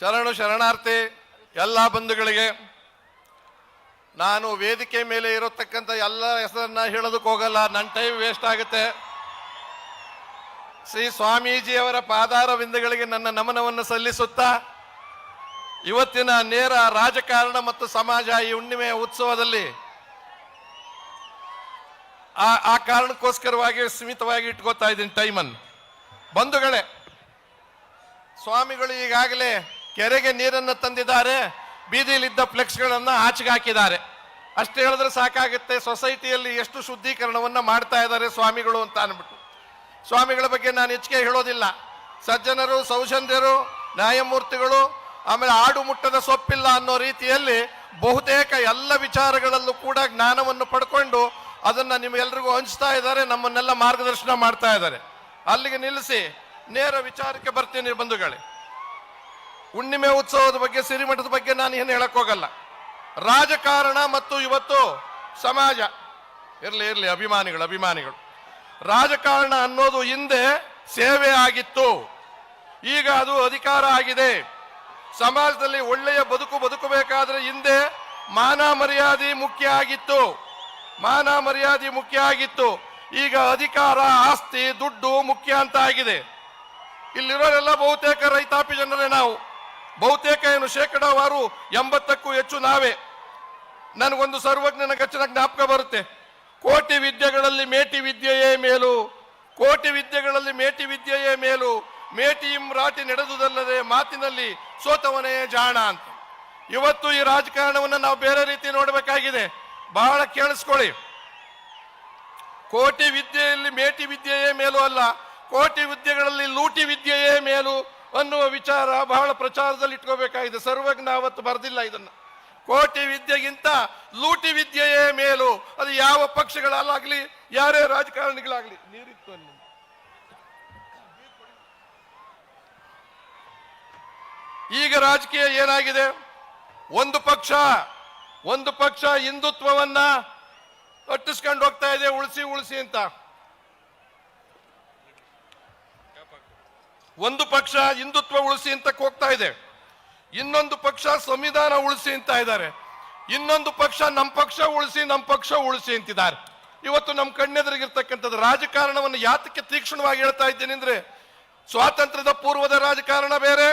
ಶರಣು ಶರಣಾರ್ಥಿ, ಎಲ್ಲ ಬಂಧುಗಳಿಗೆ ನಾನು ವೇದಿಕೆ ಮೇಲೆ ಇರತಕ್ಕಂಥ ಎಲ್ಲ ಹೆಸರನ್ನ ಹೇಳೋದಕ್ಕೆ ಹೋಗಲ್ಲ, ನನ್ನ ಟೈಮ್ ವೇಸ್ಟ್ ಆಗುತ್ತೆ. ಶ್ರೀ ಸ್ವಾಮೀಜಿಯವರ ಪಾದಾರ ಬಿಂದುಗಳಿಗೆ ನನ್ನ ನಮನವನ್ನು ಸಲ್ಲಿಸುತ್ತಾ, ಇವತ್ತಿನ ನೇರ ರಾಜಕಾರಣ ಮತ್ತು ಸಮಾಜ ಈ ಹುಣ್ಣಿಮೆಯ ಉತ್ಸವದಲ್ಲಿ ಆ ಆ ಕಾರಣಕ್ಕೋಸ್ಕರವಾಗಿ ಸೀಮಿತವಾಗಿ ಇಟ್ಕೋತಾ ಇದ್ದೀನಿ ಟೈಮನ್ನು ಬಂಧುಗಳೇ, ಸ್ವಾಮಿಗಳು ಈಗಾಗಲೇ ಕೆರೆಗೆ ನೀರನ್ನು ತಂದಿದ್ದಾರೆ, ಬೀದಿಯಲ್ಲಿದ್ದ ಫ್ಲೆಕ್ಸ್ಗಳನ್ನು ಆಚೆಗೆ ಹಾಕಿದ್ದಾರೆ. ಅಷ್ಟು ಹೇಳಿದ್ರೆ ಸಾಕಾಗುತ್ತೆ, ಸೊಸೈಟಿಯಲ್ಲಿ ಎಷ್ಟು ಶುದ್ಧೀಕರಣವನ್ನು ಮಾಡ್ತಾ ಇದ್ದಾರೆ ಸ್ವಾಮಿಗಳು ಅಂತ ಅಂದ್ಬಿಟ್ಟು. ಸ್ವಾಮಿಗಳ ಬಗ್ಗೆ ನಾನು ಹೆಚ್ಚಿಗೆ ಹೇಳೋದಿಲ್ಲ. ಸಜ್ಜನರು, ಸೌಜನ್ಯರು, ನ್ಯಾಯಮೂರ್ತಿಗಳು, ಆಮೇಲೆ ಆಡು ಮುಟ್ಟದ ಸೊಪ್ಪಿಲ್ಲ ಅನ್ನೋ ರೀತಿಯಲ್ಲಿ ಬಹುತೇಕ ಎಲ್ಲ ವಿಚಾರಗಳಲ್ಲೂ ಕೂಡ ಜ್ಞಾನವನ್ನು ಪಡ್ಕೊಂಡು ಅದನ್ನು ನಿಮ್ಗೆಲ್ರಿಗೂ ಹಂಚ್ತಾ ಇದ್ದಾರೆ, ನಮ್ಮನ್ನೆಲ್ಲ ಮಾರ್ಗದರ್ಶನ ಮಾಡ್ತಾ ಇದ್ದಾರೆ. ಅಲ್ಲಿಗೆ ನಿಲ್ಲಿಸಿ, ನೇರ ವಿಚಾರಕ್ಕೆ ಬರ್ತೀನಿ ಬಂಧುಗಳೇ. ಹುಣ್ಣಿಮೆ ಉತ್ಸವದ ಬಗ್ಗೆ, ಸಿರಿಮಠದ ಬಗ್ಗೆ ನಾನು ಏನು ಹೇಳಕ್ ಹೋಗಲ್ಲ. ರಾಜಕಾರಣ ಮತ್ತು ಇವತ್ತು ಸಮಾಜ, ಇರ್ಲಿ ಇರ್ಲಿ, ಅಭಿಮಾನಿಗಳು ಅಭಿಮಾನಿಗಳು. ರಾಜಕಾರಣ ಅನ್ನೋದು ಹಿಂದೆ ಸೇವೆ ಆಗಿತ್ತು. ಈಗ ಅದು ಅಧಿಕಾರ ಆಗಿದೆ. ಸಮಾಜದಲ್ಲಿ ಒಳ್ಳೆಯ ಬದುಕು ಬದುಕಬೇಕಾದ್ರೆ ಹಿಂದೆ ಮಾನ ಮರ್ಯಾದೆ ಮುಖ್ಯ ಆಗಿತ್ತು. ಮಾನ ಮರ್ಯಾದೆ ಮುಖ್ಯ ಆಗಿತ್ತು. ಈಗ ಅಧಿಕಾರ, ಆಸ್ತಿ, ದುಡ್ಡು ಮುಖ್ಯ ಅಂತ ಆಗಿದೆ. ಇಲ್ಲಿರೋರೆಲ್ಲ ಬಹುತೇಕ ರೈತಾಪಿ ಜನರೇ ನಾವು. ಬಹುತೇಕ ಏನು ಶೇಕಡಾವಾರು ಎಂಬತ್ತಕ್ಕೂ ಹೆಚ್ಚು ನಾವೇ. ನನಗೊಂದು ಸರ್ವಜ್ಞನ ಗಚ್ಚನ ಜ್ಞಾಪಕ ಬರುತ್ತೆ. ಕೋಟಿ ವಿದ್ಯೆಗಳಲ್ಲಿ ಮೇಟಿ ವಿದ್ಯೆಯೇ ಮೇಲು. ಕೋಟಿ ವಿದ್ಯೆಗಳಲ್ಲಿ ಮೇಟಿ ವಿದ್ಯೆಯೇ ಮೇಲು. ಮೇಟಿಯಂ ರಾಟಿ ನಡೆದುದಲ್ಲದೆ ಮಾತಿನಲ್ಲಿ ಸೋತವನೇ ಜಾಣ ಅಂತ. ಇವತ್ತು ಈ ರಾಜಕಾರಣವನ್ನು ನಾವು ಬೇರೆ ರೀತಿ ನೋಡಬೇಕಾಗಿದೆ. ಬಹಳ ಕೇಳಿಸ್ಕೊಳ್ಳಿ. ಕೋಟಿ ವಿದ್ಯೆಯಲ್ಲಿ ಮೇಟಿ ವಿದ್ಯೆಯೇ ಮೇಲು ಅಲ್ಲ. ಕೋಟಿ ವಿದ್ಯೆಗಳಲ್ಲಿ ಲೂಟಿ ವಿದ್ಯೆಯೇ ಮೇಲು. ಅನ್ನುವ ವಿಚಾರ ಬಹಳ ಪ್ರಚಾರದಲ್ಲಿ ಇಟ್ಕೋಬೇಕಾಗಿದೆ. ಸರ್ವಜ್ಞ ಅವತ್ತು ಬರೆದಿಲ್ಲ ಇದನ್ನ. ಕೋಟಿ ವಿದ್ಯೆಗಿಂತ ಲೂಟಿ ವಿದ್ಯೆಯೇ ಮೇಲು. ಅದು ಯಾವ ಪಕ್ಷಗಳಲ್ಲಾಗಲಿ, ಯಾರೇ ರಾಜಕಾರಣಿಗಳಾಗಲಿ. ನೀರಿತ್ತು ಅಲ್ಲಿ ಈಗ ರಾಜಕೀಯ ಏನಾಗಿದೆ? ಒಂದು ಪಕ್ಷ ಒಂದು ಪಕ್ಷ ಹಿಂದುತ್ವವನ್ನ ಅಟ್ಟಿಸ್ಕೊಂಡು ಹೋಗ್ತಾ ಇದೆ, ಉಳಿಸಿ ಉಳಿಸಿ ಅಂತ. ಒಂದು ಪಕ್ಷ ಹಿಂದುತ್ವ ಉಳಿಸಿ ಅಂತ ಹೋಗ್ತಾ ಇದೆ. ಇನ್ನೊಂದು ಪಕ್ಷ ಸಂವಿಧಾನ ಉಳಿಸಿ ಅಂತ ಇದ್ದಾರೆ. ಇನ್ನೊಂದು ಪಕ್ಷ ನಮ್ಮ ಪಕ್ಷ ಉಳಿಸಿ ನಮ್ಮ ಪಕ್ಷ ಉಳಿಸಿ ಅಂತಿದ್ದಾರೆ. ಇವತ್ತು ನಮ್ಮ ಕಣ್ಣೆದುರಿಗಿರ್ತಕ್ಕಂಥದ್ದು ರಾಜಕಾರಣವನ್ನು ಯಾತಕ್ಕೆ ತೀಕ್ಷ್ಣವಾಗಿ ಹೇಳ್ತಾ ಇದ್ದೇನೆ ಅಂದ್ರೆ, ಸ್ವಾತಂತ್ರ್ಯದ ಪೂರ್ವದ ರಾಜಕಾರಣ ಬೇರೆ,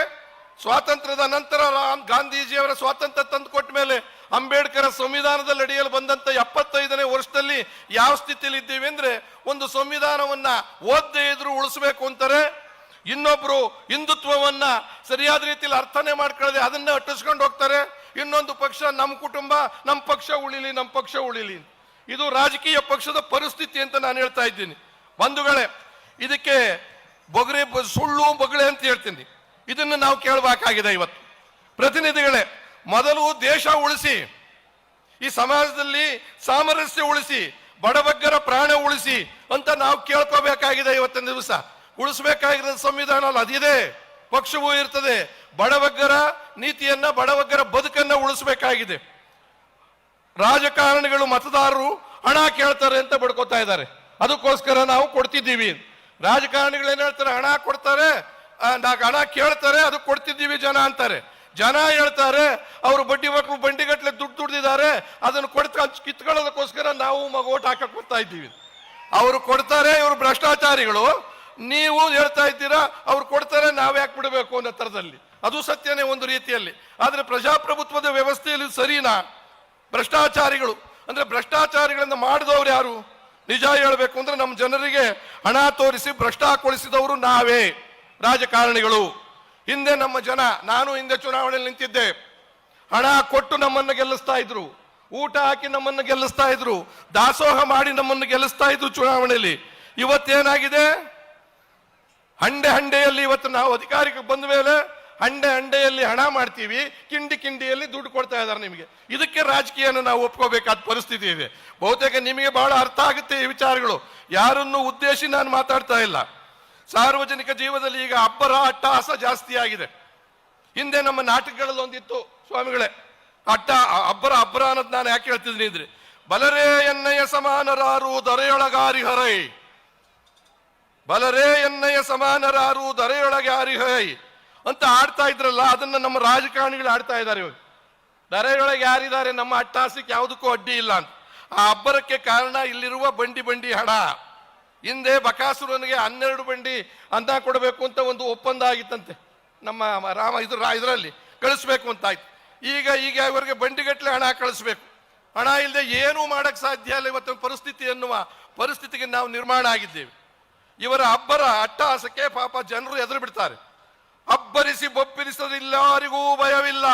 ಸ್ವಾತಂತ್ರ್ಯದ ನಂತರ ರಾಮ್ ಗಾಂಧೀಜಿಯವರ ಸ್ವಾತಂತ್ರ್ಯ ತಂದು ಕೊಟ್ಟ ಮೇಲೆ ಅಂಬೇಡ್ಕರ್ ಸಂವಿಧಾನದಲ್ಲಿ ಅಡಿಯಲು ಬಂದಂತ ಎಪ್ಪತ್ತೈದನೇ ವರ್ಷದಲ್ಲಿ ಯಾವ ಸ್ಥಿತಿಯಲ್ಲಿ ಇದ್ದೀವಿ ಅಂದ್ರೆ, ಒಂದು ಸಂವಿಧಾನವನ್ನ ಓದ್ದೇ ಇದ್ರು ಉಳಿಸ್ಬೇಕು ಅಂತಾರೆ ಇನ್ನೊಬ್ರು ಹಿಂದುತ್ವವನ್ನ ಸರಿಯಾದ ರೀತಿಯಲ್ಲಿ ಅರ್ಥನೆ ಮಾಡ್ಕೊಳ್ಳದೆ ಅದನ್ನ ಅಟ್ಟಿಸ್ಕೊಂಡು ಹೋಗ್ತಾರೆ. ಇನ್ನೊಂದು ಪಕ್ಷ ನಮ್ಮ ಕುಟುಂಬ ನಮ್ಮ ಪಕ್ಷ ಉಳಿಲಿ ನಮ್ಮ ಪಕ್ಷ ಉಳಿಲಿ. ಇದು ರಾಜಕೀಯ ಪಕ್ಷದ ಪರಿಸ್ಥಿತಿ ಅಂತ ನಾನು ಹೇಳ್ತಾ ಇದ್ದೀನಿ. ಬಂಧುಗಳೇ, ಇದಕ್ಕೆ ಬೊಗರೆ, ಸುಳ್ಳು ಬೊಗಳೆ ಅಂತ ಹೇಳ್ತೀನಿ. ಇದನ್ನು ನಾವು ಕೇಳಬೇಕಾಗಿದೆ ಇವತ್ತು. ಪ್ರತಿನಿಧಿಗಳೇ, ಮೊದಲು ದೇಶ ಉಳಿಸಿ, ಈ ಸಮಾಜದಲ್ಲಿ ಸಾಮರಸ್ಯ ಉಳಿಸಿ ಬಡಬಗ್ಗರ ಪ್ರಾಣ ಉಳಿಸಿ ಅಂತ ನಾವು ಕೇಳ್ಕೋಬೇಕಾಗಿದೆ ಇವತ್ತಿನ ದಿವಸ. ಉಳಿಸಬೇಕಾಗಿರೋ ಸಂವಿಧಾನ ಅಲ್ಲ, ಅದಿದೆ. ಪಕ್ಷವೂ ಇರ್ತದೆ. ಬಡವಗ್ಗರ ನೀತಿಯನ್ನ, ಬಡವಗ್ಗರ ಬದುಕನ್ನ ಉಳಿಸಬೇಕಾಗಿದೆ. ರಾಜಕಾರಣಿಗಳು, ಮತದಾರರು ಹಣ ಕೇಳ್ತಾರೆ ಅಂತ ಬಡ್ಕೋತಾ ಇದ್ದಾರೆ. ಅದಕ್ಕೋಸ್ಕರ ನಾವು ಕೊಡ್ತಿದ್ದೀವಿ. ರಾಜಕಾರಣಿಗಳು ಏನ್ ಹೇಳ್ತಾರೆ? ಹಣ ಕೊಡ್ತಾರೆ. ಹಣ ಕೇಳ್ತಾರೆ, ಅದಕ್ಕೆ ಕೊಡ್ತಿದ್ದೀವಿ ಜನ ಅಂತಾರೆ. ಜನ ಹೇಳ್ತಾರೆ, ಅವರು ಬಡ್ಡಿ ಮಕ್ಕಳು ಬಂಡಿಗಟ್ಟಲೆ ದುಡ್ಡು ದುಡ್ದಿದ್ದಾರೆ, ಅದನ್ನು ಕೊಡ್ತಾ ಕಿತ್ಕೊಳ್ಳೋದಕ್ಕೋಸ್ಕರ ನಾವು ಮಗ ಓಟ್ ಹಾಕಕ್ ಬರ್ತಾ ಇದ್ದೀವಿ. ಅವರು ಕೊಡ್ತಾರೆ, ಇವರು ಭ್ರಷ್ಟಾಚಾರಿಗಳು. ನೀವು ಹೇಳ್ತಾ ಇದ್ದೀರಾ, ಅವ್ರು ಕೊಡ್ತಾರೆ, ನಾವು ಯಾಕೆ ಬಿಡಬೇಕು ಅನ್ನೋ ತರದಲ್ಲಿ ಅದು ಸತ್ಯನೇ ಒಂದು ರೀತಿಯಲ್ಲಿ. ಆದರೆ ಪ್ರಜಾಪ್ರಭುತ್ವದ ವ್ಯವಸ್ಥೆಯಲ್ಲಿ ಸರಿನಾ? ಭ್ರಷ್ಟಾಚಾರಿಗಳು. ಅಂದ್ರೆ ಭ್ರಷ್ಟಾಚಾರಿಗಳನ್ನ ಮಾಡಿದವರು ಯಾರು? ನಿಜ ಹೇಳಬೇಕು ಅಂದ್ರೆ ನಮ್ಮ ಜನರಿಗೆ ಹಣ ತೋರಿಸಿ ಭ್ರಷ್ಟಾಕೊಳಿಸಿದವರು ನಾವೇ. ರಾಜಕಾರಣಿಗಳು. ಹಿಂದೆ ನಮ್ಮ ಜನ, ನಾನು ಹಿಂದೆ ಚುನಾವಣೆಯಲ್ಲಿ ನಿಂತಿದ್ದೆ. ಹಣ ಕೊಟ್ಟು ನಮ್ಮನ್ನು ಗೆಲ್ಲಿಸ್ತಾ ಇದ್ರು. ಊಟ ಹಾಕಿ ನಮ್ಮನ್ನು ಗೆಲ್ಲಿಸ್ತಾ ಇದ್ರು. ದಾಸೋಹ ಮಾಡಿ ನಮ್ಮನ್ನು ಗೆಲ್ಲಿಸ್ತಾ ಇದ್ರು ಚುನಾವಣೆಯಲ್ಲಿ. ಇವತ್ತೇನಾಗಿದೆ? ಹಂಡೆ ಹಂಡೆಯಲ್ಲಿ ಇವತ್ತು ನಾವು ಅಧಿಕಾರಕ್ಕೆ ಬಂದ ಮೇಲೆ ಹಂಡೆ ಹಂಡೆಯಲ್ಲಿ ಹಣ ಮಾಡ್ತೀವಿ, ಕಿಂಡಿ ಕಿಂಡಿಯಲ್ಲಿ ದುಡ್ಡು ಕೊಡ್ತಾ ಇದ್ದಾರೆ ನಿಮಗೆ. ಇದಕ್ಕೆ ರಾಜಕೀಯನ ನಾವು ಒಪ್ಕೋಬೇಕಾದ ಪರಿಸ್ಥಿತಿ ಇದೆ. ಬಹುತೇಕ ನಿಮಗೆ ಬಹಳ ಅರ್ಥ ಆಗುತ್ತೆ ಈ ವಿಚಾರಗಳು. ಯಾರನ್ನು ಉದ್ದೇಶಿ ನಾನು ಮಾತಾಡ್ತಾ ಇಲ್ಲ. ಸಾರ್ವಜನಿಕ ಜೀವನದಲ್ಲಿ ಈಗ ಅಬ್ಬರ ಅಟ್ಟಹಾಸ ಜಾಸ್ತಿ ಆಗಿದೆ. ಹಿಂದೆ ನಮ್ಮ ನಾಟಕಗಳಲ್ಲಿ ಒಂದಿತ್ತು, ಸ್ವಾಮಿಗಳೇ, ಅಟ್ಟ, ಅಬ್ಬರ ಅಬ್ಬರ ಅನ್ನೋದು ನಾನು ಯಾಕೆ ಹೇಳ್ತಿದ್ದೀನಿ ಅಂದ್ರೆ, ಬಲರೇ ಎನ್ನಯ ಸಮಾನರಾರು ದೊರೆಯೊಳಗಾರಿ ಹರೈ. ಬಲರೇ ಎನ್ನಯ ಸಮಾನರಾರು, ದರೆಯೊಳಗೆ ಆರಿಹೈ ಅಂತ ಆಡ್ತಾ ಇದ್ರಲ್ಲ, ಅದನ್ನ ನಮ್ಮ ರಾಜಕಾರಣಿಗಳು ಆಡ್ತಾ ಇದ್ದಾರೆ ಇವಾಗ. ದರೆಯೊಳಗೆ ಯಾರಿದ್ದಾರೆ ನಮ್ಮ ಅಟ್ಟಾಸಕ್ಕೆ ಯಾವುದಕ್ಕೂ ಅಡ್ಡಿ ಇಲ್ಲ ಅಂತ. ಆ ಅಬ್ಬರಕ್ಕೆ ಕಾರಣ ಇಲ್ಲಿರುವ ಬಂಡಿ ಬಂಡಿ ಹಣ. ಹಿಂದೆ ಬಕಾಸುರನಿಗೆ ಹನ್ನೆರಡು ಬಂಡಿ ಅನ್ನ ಕೊಡಬೇಕು ಅಂತ ಒಂದು ಒಪ್ಪಂದ ಆಗಿತ್ತಂತೆ. ನಮ್ಮ ರಾಮ ಇದ್ರ ಇದರಲ್ಲಿ ಕಳಿಸ್ಬೇಕು ಅಂತ ಆಯ್ತು. ಈಗ ಈಗ ಇವರಿಗೆ ಬಂಡಿಗಟ್ಟಲೆ ಹಣ ಕಳಿಸ್ಬೇಕು. ಹಣ ಇಲ್ಲದೆ ಏನೂ ಮಾಡಕ್ಕೆ ಸಾಧ್ಯ ಇಲ್ಲ, ಇವತ್ತಿನ ಪರಿಸ್ಥಿತಿ ಎನ್ನುವ ಪರಿಸ್ಥಿತಿಗೆ ನಾವು ನಿರ್ಮಾಣ ಆಗಿದ್ದೇವೆ. ಇವರ ಅಬ್ಬರ ಅಟ್ಟಹಾಸಕ್ಕೆ ಪಾಪ ಜನರು ಎದುರು ಬಿಡ್ತಾರೆ. ಅಬ್ಬರಿಸಿ ಬೊಬ್ಬಿರಿಸೋದಿಲ್ಲಾರಿಗೂ ಭಯವಿಲ್ಲ.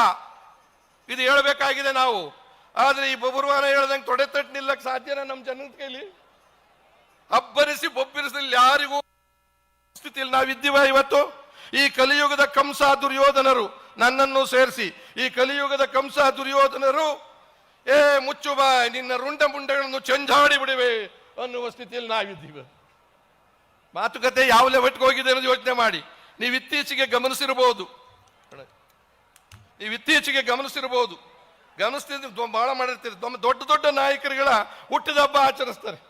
ಇದು ಹೇಳಬೇಕಾಗಿದೆ ನಾವು. ಆದ್ರೆ ಈ ಬಬುರ್ವಾನ ಹೇಳ್ದಂಗೆ ತೊಡೆ ತಟ್ಟು ನಿಲ್ಲಕ್ ಸಾಧ್ಯನಾ ನಮ್ಮ ಜನರ ಕೈಲಿ? ಅಬ್ಬರಿಸಿ ಬೊಬ್ಬಿರಿಸಲಿಲ್ಲ ಯಾರಿಗೂ ಸ್ಥಿತಿಯಲ್ಲಿ ನಾವಿದ್ದೀವ ಇವತ್ತು? ಈ ಕಲಿಯುಗದ ಕಂಸ ದುರ್ಯೋಧನರು ನನ್ನನ್ನು ಸೇರಿಸಿ. ಈ ಕಲಿಯುಗದ ಕಂಸ ದುರ್ಯೋಧನರು, ಏ ಮುಚ್ಚು ಬಾ ನಿನ್ನ ರುಂಡ ಮುಂಡಗಳನ್ನು ಚಂಜಾಡಿ ಬಿಡಿವೆ ಅನ್ನುವ ಸ್ಥಿತಿಯಲ್ಲಿ ನಾವಿದ್ದೀವಿ. ಮಾತುಕತೆ ಯಾವ ಲೆವೆಟ್ಗೆ ಹೋಗಿದೆ ಅನ್ನೋದು ಯೋಚನೆ ಮಾಡಿ. ನೀವು ಇತ್ತೀಚೆಗೆ ಗಮನಿಸಿರಬಹುದು. ನೀವು ಇತ್ತೀಚೆಗೆ ಗಮನಿಸಿರಬಹುದು. ಗಮನಿಸ್ತೀನಿ ದೊ- ಬಹಳ ಮಾಡಿರ್ತೀರಿ. ದೊಡ್ಡ ದೊಡ್ಡ ನಾಯಕರುಗಳ ಹುಟ್ಟಿದ ಹಬ್ಬ ಆಚರಿಸ್ತಾರೆ.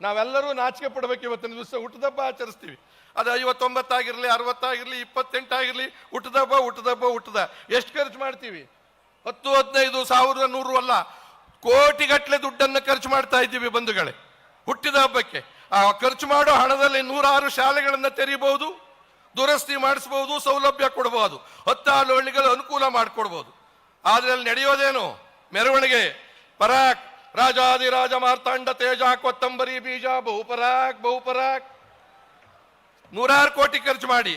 ನಾವೆಲ್ಲರೂ ನಾಚಿಕೆ ಪಡಬೇಕು ಇವತ್ತಿನ ದಿವಸ. ಹುಟ್ಟಿದಬ್ಬ ಆಚರಿಸ್ತೀವಿ. ಅದು ಐವತ್ತೊಂಬತ್ತಾಗಿರಲಿ ಅರವತ್ತಾಗಿರಲಿ ಇಪ್ಪತ್ತೆಂಟಾಗಿರಲಿ ಹುಟ್ಟಿದಬ್ಬ ಹುಟ್ಟಿದಬ್ಬ ಹುಟ್ಟದ ಎಷ್ಟು ಖರ್ಚು ಮಾಡ್ತೀವಿ? ಹತ್ತು, ಹದಿನೈದು ಸಾವಿರ ನೂರು ಅಲ್ಲ. ಕೋಟಿಗಟ್ಟಲೆ ದುಡ್ಡನ್ನು ಖರ್ಚು ಮಾಡ್ತಾ ಇದ್ದೀವಿ ಬಂಧುಗಳೇ. ಹುಟ್ಟಿದ ಹಬ್ಬಕ್ಕೆ. ಖರ್ಚು ಮಾಡೋ ಹಣದಲ್ಲಿ ನೂರಾರು ಶಾಲೆಗಳನ್ನು ತೆರೀಬಹುದು, ದುರಸ್ತಿ ಮಾಡಿಸಬಹುದು, ಸೌಲಭ್ಯ ಕೊಡಬಹುದು, ಹತ್ತಾರು ಹಳ್ಳಿಗಳು ಅನುಕೂಲ ಮಾಡಿಕೊಡ್ಬೋದು ಆದ್ರೆ ಅಲ್ಲಿ ನಡೆಯೋದೇನು? ಮೆರವಣಿಗೆ. ಪರಾಕ್ ರಾಜಾದಿರಾಜ ಮಾರ್ತಾಂಡ ತೇಜ ಕೊತ್ತಂಬರಿ ಬೀಜ ಬಹುಪರಾಕ್ ಬಹುಪರಾಕ್ ನೂರಾರು ಕೋಟಿ ಖರ್ಚು ಮಾಡಿ.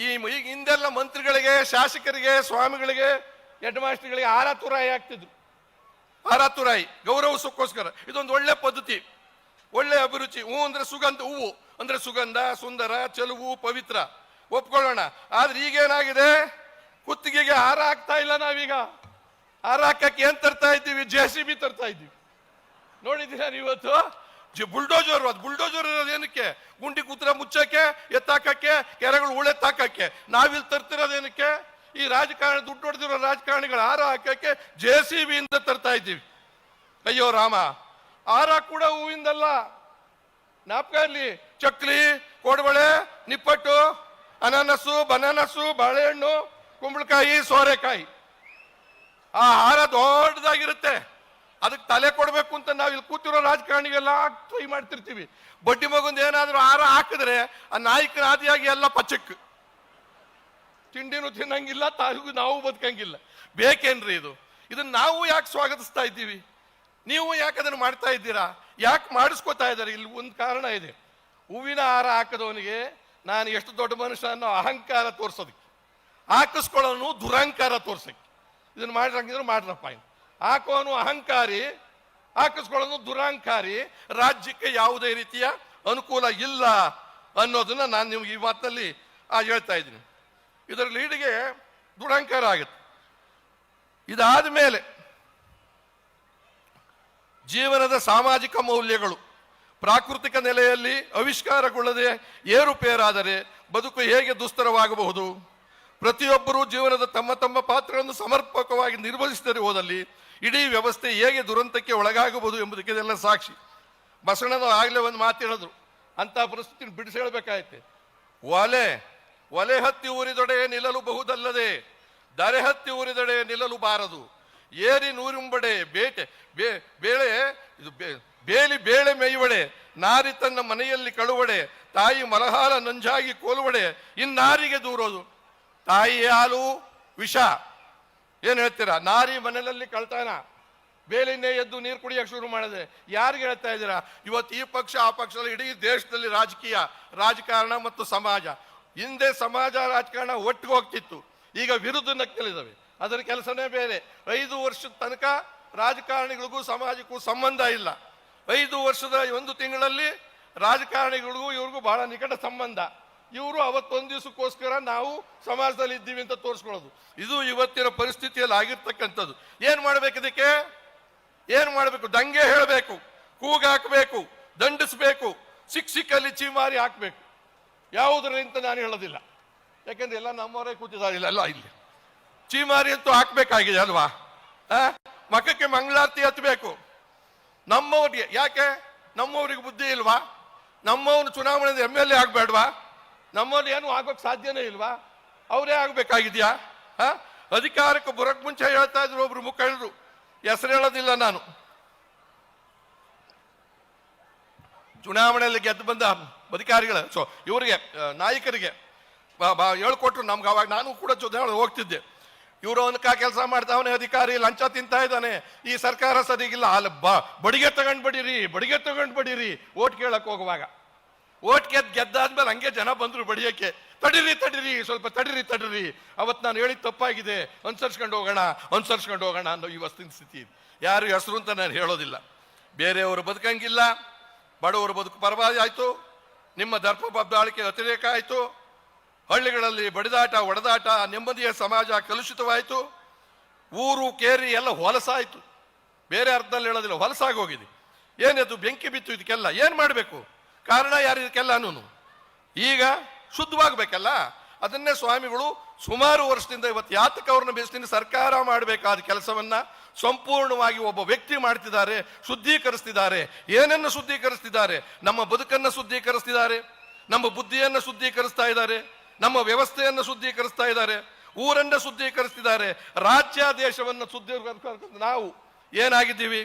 ಈ ಈಗ ಹಿಂದೆಲ್ಲ ಮಂತ್ರಿಗಳಿಗೆ, ಶಾಸಕರಿಗೆ, ಸ್ವಾಮಿಗಳಿಗೆ ಹೆಡ್ ಮಾಸ್ಟರ್ಗಳಿಗೆ ಆರ ತುರಾಯಿ ಆಗ್ತಿದ್ರು. ಆರ ತುರಾಯಿ ಗೌರವಿಸೋಕ್ಕೋಸ್ಕರ. ಇದೊಂದು ಒಳ್ಳೆ ಪದ್ಧತಿ. ಒಳ್ಳೆ ಅಭಿರುಚಿ, ಹೂ ಅಂದ್ರೆ ಸುಗಂಧ, ಹೂವು ಅಂದ್ರೆ ಸುಗಂಧ, ಸುಂದರ, ಚೆಲುವು, ಪವಿತ್ರ. ಒಪ್ಕೊಳ್ಳೋಣ. ಆದ್ರೆ ಈಗೇನಾಗಿದೆ? ಕುತ್ತಿಗೆಗೆ ಹಾರ ಹಾಕ್ತಾ ಇಲ್ಲ ನಾವೀಗ. ಹಾರ ಹಾಕಕ್ಕೆ ಏನ್ ತರ್ತಾ ಇದ್ದೀವಿ? ಜೆ ಸಿ ಬಿ ತರ್ತಾ ಇದ್ದೀವಿ. ನೋಡಿದ್ದೀರಾ ಇವತ್ತು ಜಿ ಬುಲ್ಡೋಜರ್ ಅದು ಬುಲ್ಡೋಜರ್ ಇರೋದು ಏನಕ್ಕೆ? ಗುಂಡಿ ಕೂತ್ರ ಮುಚ್ಚಕ್ಕೆ, ಎತ್ತಾಕಕ್ಕೆ, ಕೆರೆಗಳು ಉಳೆತ್ತಾಕಕ್ಕೆ ನಾವಿಲ್ಲಿ ತರ್ತಿರೋದೇನಕ್ಕೆ ಈ ರಾಜಕಾರಣ, ದುಡ್ಡು ಹೊಡೆದಿರೋ ರಾಜಕಾರಣಿಗಳ ಹಾರ ಹಾಕಕ್ಕೆ ಜೆ ಸಿ ಬಿಯಿಂದ ತರ್ತಾ ಇದ್ದೀವಿ. ಅಯ್ಯೋ ರಾಮ. ಹಾರ ಕೂಡ ಹೂವಿಂದಲ್ಲ. ಜ್ಞಾಪಕ ಇರ್ಲಿ ಚಕ್ಲಿ, ಕೋಡ್ಬಳೆ, ನಿಪ್ಪಟ್ಟು, ಅನಾನಸು, ಬನಾನಸು, ಬಾಳೆಹಣ್ಣು, ಕುಂಬಳಕಾಯಿ, ಸೋರೆಕಾಯಿ. ಆ ಹಾರ ದೊಡ್ಡದಾಗಿರುತ್ತೆ. ಅದಕ್ಕೆ ತಲೆ ಕೊಡಬೇಕು ಅಂತ ನಾವು ಇಲ್ಲಿ ಕೂತಿರೋ ರಾಜಕಾರಣಿಗೆಲ್ಲ ಟ್ರೈ ಮಾಡ್ತಿರ್ತೀವಿ. ಬಡ್ಡಿ ಮಗುಂದು ಏನಾದರೂ ಹಾರ ಹಾಕಿದ್ರೆ ಆ ನಾಯಕನ ಆದಿಯಾಗಿ ಎಲ್ಲ ಪಚಕ್. ತಿಂಡಿನೂ ತಿನ್ನಂಗಿಲ್ಲ, ತಾಯಿಗೂ ನಾವು ಬದುಕಂಗಿಲ್ಲ. ಬೇಕೇನ್ರಿ ಇದು? ಇದನ್ನ ನಾವು ಯಾಕೆ ಸ್ವಾಗತಿಸ್ತಾ ಇದ್ದೀವಿ? ನೀವು ಯಾಕೆ ಅದನ್ನು ಮಾಡ್ತಾ ಇದ್ದೀರಾ? ಯಾಕೆ ಮಾಡಿಸ್ಕೋತಾ ಇದ್ದಾರೆ? ಇಲ್ಲಿ ಒಂದು ಕಾರಣ ಇದೆ. ಹೂವಿನ ಹಾರ ಹಾಕದವನಿಗೆ ನಾನು ಎಷ್ಟು ದೊಡ್ಡ ಮನುಷ್ಯ ಅನ್ನೋ ಅಹಂಕಾರ ತೋರಿಸೋದಕ್ಕೆ. ಹಾಕಿಸ್ಕೊಳ್ಳೋನು ದುರಹಂಕಾರ ತೋರ್ಸಕ್ಕೆ ಇದನ್ನು ಮಾಡಿರಂಗಿದ್ರೆ ಮಾಡ್ರಪ್ಪ ಇನ್ನು ಹಾಕೋನು ಅಹಂಕಾರಿ, ಹಾಕಿಸ್ಕೊಳ್ಳೋನು ದುರಹಂಕಾರಿ, ರಾಜ್ಯಕ್ಕೆ ಯಾವುದೇ ರೀತಿಯ ಅನುಕೂಲ ಇಲ್ಲ ಅನ್ನೋದನ್ನ ನಾನು ನಿಮ್ಗೆ ಈ ಮಾತಿನಲ್ಲಿ ಹೇಳ್ತಾ ಇದ್ದೀನಿ. ಇದರ ಲೀಡಿಗೆ ದುರಹಂಕಾರ ಆಗುತ್ತೆ. ಇದಾದ ಮೇಲೆ ಜೀವನದ ಸಾಮಾಜಿಕ ಮೌಲ್ಯಗಳು. ಪ್ರಾಕೃತಿಕ ನೆಲೆಯಲ್ಲಿ ಆವಿಷ್ಕಾರಗೊಳ್ಳದೆ ಏರುಪೇರಾದರೆ ಬದುಕು ಹೇಗೆ ದುಸ್ತರವಾಗಬಹುದು? ಪ್ರತಿಯೊಬ್ಬರೂ ಜೀವನದ ತಮ್ಮ ತಮ್ಮ ಪಾತ್ರಗಳನ್ನು ಸಮರ್ಪಕವಾಗಿ ನಿರ್ವಹಿಸಿದರೆ ಹೋದಲ್ಲಿ ಇಡೀ ವ್ಯವಸ್ಥೆ ಹೇಗೆ ದುರಂತಕ್ಕೆ ಒಳಗಾಗಬಹುದು ಎಂಬುದಕ್ಕೆ ಇದೆಲ್ಲ ಸಾಕ್ಷಿ. ಬಸವಣ್ಣನ ಆಗಲೇ ಒಂದು ಮಾತು ಹೇಳಿದ್ರು. ಅಂತ ಪರಿಸ್ಥಿತಿ ಬಿಡಿಸಿ ಹೇಳ್ಬೇಕಾಯ್ತೆ. ಒಲೆ ಒಲೆ ಹತ್ತಿ ಊರಿದೊಡೆ ನಿಲ್ಲಲು ಬಹುದಲ್ಲದೆ, ದರೆ ಹತ್ತಿ ಊರಿದೊಡೆ ನಿಲ್ಲಲು ಬಾರದು. ಏರಿ ನೂರಿಂಬಡೆ ಬೇಟೆ, ಬೇ, ಬೇಳೆ, ಇದು ಬೇಲಿ ಬೇಳೆ ಮೇಯುವಡೆ, ನಾರಿ ತನ್ನ ಮನೆಯಲ್ಲಿ ಕಳುವಡೆ, ತಾಯಿ ಮಲಹಾಲ ನಂಜಾಗಿ ಕೋಲುವಡೆ, ಇನ್ನಾರಿಗೆ ದೂರೋದು. ತಾಯಿ ಹಾಲು, ವಿಷ. ಏನ್ ಹೇಳ್ತೀರಾ? ನಾರಿ ಮನೆಯಲ್ಲಿ ಕಳ್ತಾನ. ಬೇಲಿನೇ ಎದ್ದು ನೀರು ಕುಡಿಯೋಕೆ ಶುರು ಮಾಡಿದೆ. ಯಾರಿಗೆ ಹೇಳ್ತಾ ಇದ್ದೀರಾ? ಇವತ್ತು ಈ ಪಕ್ಷ, ಆ ಪಕ್ಷ ಇಡೀ ದೇಶದಲ್ಲಿ ರಾಜಕೀಯ, ರಾಜಕಾರಣ ಮತ್ತು ಸಮಾಜ. ಹಿಂದೆ ಸಮಾಜ, ರಾಜಕಾರಣ ಒಟ್ಟಿಗೆ ಹೋಗ್ತಿತ್ತು. ಈಗ ವಿರುದ್ಧ ನಕ್ಕಲಿದ್ದಾವೆ. ಅದರ ಕೆಲಸನೇ ಬೇರೆ. ಐದು ವರ್ಷದ ತನಕ ರಾಜಕಾರಣಿಗಳಿಗೂ ಸಮಾಜಕ್ಕೂ ಸಂಬಂಧ ಇಲ್ಲ. ಐದು ವರ್ಷದ ಒಂದು ತಿಂಗಳಲ್ಲಿ ರಾಜಕಾರಣಿಗಳಿಗೂ ಇವ್ರಿಗೂ ಬಹಳ ನಿಕಟ ಸಂಬಂಧ. ಇವರು ಅವತ್ತೊಂದು ದಿವಸಕ್ಕೋಸ್ಕರ ನಾವು ಸಮಾಜದಲ್ಲಿ ಇದ್ದೀವಿ ಅಂತ ತೋರಿಸ್ಕೊಳ್ಳೋದು. ಇದು ಇವತ್ತಿನ ಪರಿಸ್ಥಿತಿಯಲ್ಲಿ ಆಗಿರ್ತಕ್ಕಂಥದ್ದು. ಏನು ಮಾಡ್ಬೇಕು ಇದಕ್ಕೆ? ಏನು ಮಾಡಬೇಕು? ದಂಗೆ ಹೇಳಬೇಕು ಕೂಗಾಕಬೇಕು ದಂಡಿಸಬೇಕು ಸಿಕ್ ಸಿಕ್ಕಲ್ಲಿ ಚೀಮಾರಿ ಹಾಕ್ಬೇಕು. ಯಾವುದರಿಂದ ನಾನು ಹೇಳೋದಿಲ್ಲ. ಯಾಕೆಂದ್ರೆ ಎಲ್ಲ ನಮ್ಮವರೇ ಕೂತಿದ್ದಾರೆ ಇಲ್ಲ ಇಲ್ಲಿ. ಚೀಮಾರಿ ಅಂತೂ ಹಾಕ್ಬೇಕಾಗಿದೆ ಅಲ್ವಾ? ಮಖಕ್ಕೆ ಮಂಗಳಾರತಿ ಹತ್ತಬೇಕು ನಮ್ಮವ್ರಿಗೆ, ಯಾಕೆ? ನಮ್ಮವ್ರಿಗೆ ಬುದ್ಧಿ ಇಲ್ವಾ? ನಮ್ಮವನು ಚುನಾವಣೆಯಿಂದ ಎಂ ಎಲ್ ಎ ಆಗ್ಬೇಡ್ವಾ? ನಮ್ಮವ್ರು ಏನು ಆಗೋಕೆ ಸಾಧ್ಯನೇ ಇಲ್ವಾ? ಅವರೇ ಆಗ್ಬೇಕಾಗಿದ್ಯಾ? ಅಧಿಕಾರಕ್ಕೆ ಬುರಕ್ ಮುಂಚೆ ಹೇಳ್ತಾ ಇದ್ರು ಒಬ್ರು ಮುಖ ಹೇಳಿದ್ರು ಹೆಸರು ಹೇಳೋದಿಲ್ಲ ನಾನು. ಚುನಾವಣೆಯಲ್ಲಿ ಗೆದ್ದು ಬಂದ ಅಧಿಕಾರಿಗಳ, ಸೊ, ಇವರಿಗೆ ನಾಯಕರಿಗೆ ಹೇಳ್ಕೊಟ್ರು ನಮ್ಗೆ ಅವಾಗ ನಾನು ಕೂಡ ಚುನಾವಣೆ ಹೋಗ್ತಿದ್ದೆ. ಇವರು ಕಾ ಕೆಲಸ ಮಾಡ್ತಾವನೆ ಅಧಿಕಾರಿ, ಲಂಚ ತಿಂತಾ ಇದ್ದಾನೆ. ಈ ಸರ್ಕಾರ ಸರಿಗಿಲ್ಲ ಅಲ್ಲಿ ಬ, ಬಡಿಗೆ ತಗೊಂಡ್ ಬಡೀರಿ, ಬಡಿಗೆ ತಗೊಂಡ್ ಬಡೀರಿ. ಓಟ್ ಕೇಳಕ್ ಹೋಗುವಾಗ. ಓಟ್ ಗೆದ್ ಗೆದ್ದಾದ್ಮೇಲೆ ಹಂಗೆ ಜನ ಬಂದ್ರು ಬಡಿಯಕ್ಕೆ. ತಡಿರಿ ತಡಿರಿ, ಸ್ವಲ್ಪ ತಡಿರಿ ತಡಿರಿ. ಅವತ್ತು ನಾನು ಹೇಳಿದ ತಪ್ಪಾಗಿದೆ. ಅನುಸರಿಸ್ಕೊಂಡು ಹೋಗೋಣ ಅನುಸರಿಸ್ಕೊಂಡು ಹೋಗೋಣ ಅನ್ನೋ ಈ ವಸ್ತಿನ ಸ್ಥಿತಿ ಇದೆ. ಯಾರು ಹೆಸರು ಅಂತ ನಾನು ಹೇಳೋದಿಲ್ಲ. ಬೇರೆಯವರು ಬದುಕಂಗಿಲ್ಲ. ಬಡವರು ಬದುಕು ಪರವಾಗಿ ಆಯ್ತು. ನಿಮ್ಮ ದರ್ಪ ಬಬ್ಬಾಳಿಕೆ ಅತಿರೇಕ ಆಯ್ತು. ಹಳ್ಳಿಗಳಲ್ಲಿ ಬಡಿದಾಟ, ಒಡೆದಾಟ, ನೆಮ್ಮದಿಯ ಸಮಾಜ ಕಲುಷಿತವಾಯಿತು. ಊರು ಕೇರಿ ಎಲ್ಲ ಹೊಲಸಾಯಿತು. ಬೇರೆ ಅರ್ಥದಲ್ಲಿ ಹೇಳೋದಿಲ್ಲ ಹೊಲಸಾಗಿ ಹೋಗಿದೆ ಏನಿದು ಬೆಂಕಿ ಬಿತ್ತು ಇದಕ್ಕೆಲ್ಲ? ಏನು ಮಾಡಬೇಕು? ಕಾರಣ ಯಾರು ಇದಕ್ಕೆಲ್ಲನೂ ಈಗ ಶುದ್ಧವಾಗಬೇಕಲ್ಲ? ಅದನ್ನೇ ಸ್ವಾಮಿಗಳು ಸುಮಾರು ವರ್ಷದಿಂದ ಇವತ್ತು ಯಾತಕ ಅವ್ರನ್ನ ಬೇಸ್ತೀನಿ ಸರ್ಕಾರ ಮಾಡಬೇಕಾದ ಕೆಲಸವನ್ನ ಸಂಪೂರ್ಣವಾಗಿ ಒಬ್ಬ ವ್ಯಕ್ತಿ ಮಾಡ್ತಿದ್ದಾರೆ, ಶುದ್ಧೀಕರಿಸ್ತಿದ್ದಾರೆ. ಏನನ್ನು ಶುದ್ಧೀಕರಿಸ್ತಿದ್ದಾರೆ? ನಮ್ಮ ಬದುಕನ್ನು ಶುದ್ಧೀಕರಿಸ್ತಿದ್ದಾರೆ. ನಮ್ಮ ಬುದ್ಧಿಯನ್ನು ಶುದ್ಧೀಕರಿಸ್ತಾ ಇದ್ದಾರೆ. ನಮ್ಮ ವ್ಯವಸ್ಥೆಯನ್ನು ಶುದ್ಧೀಕರಿಸ್ತಾ ಇದ್ದಾರೆ, ಊರನ್ನ ಶುದ್ಧೀಕರಿಸ್ತಿದ್ದಾರೆ, ರಾಜ್ಯ ದೇಶವನ್ನು ಶುದ್ಧೀಕರಿಸ ನಾವು ಏನಾಗಿದ್ದೀವಿ?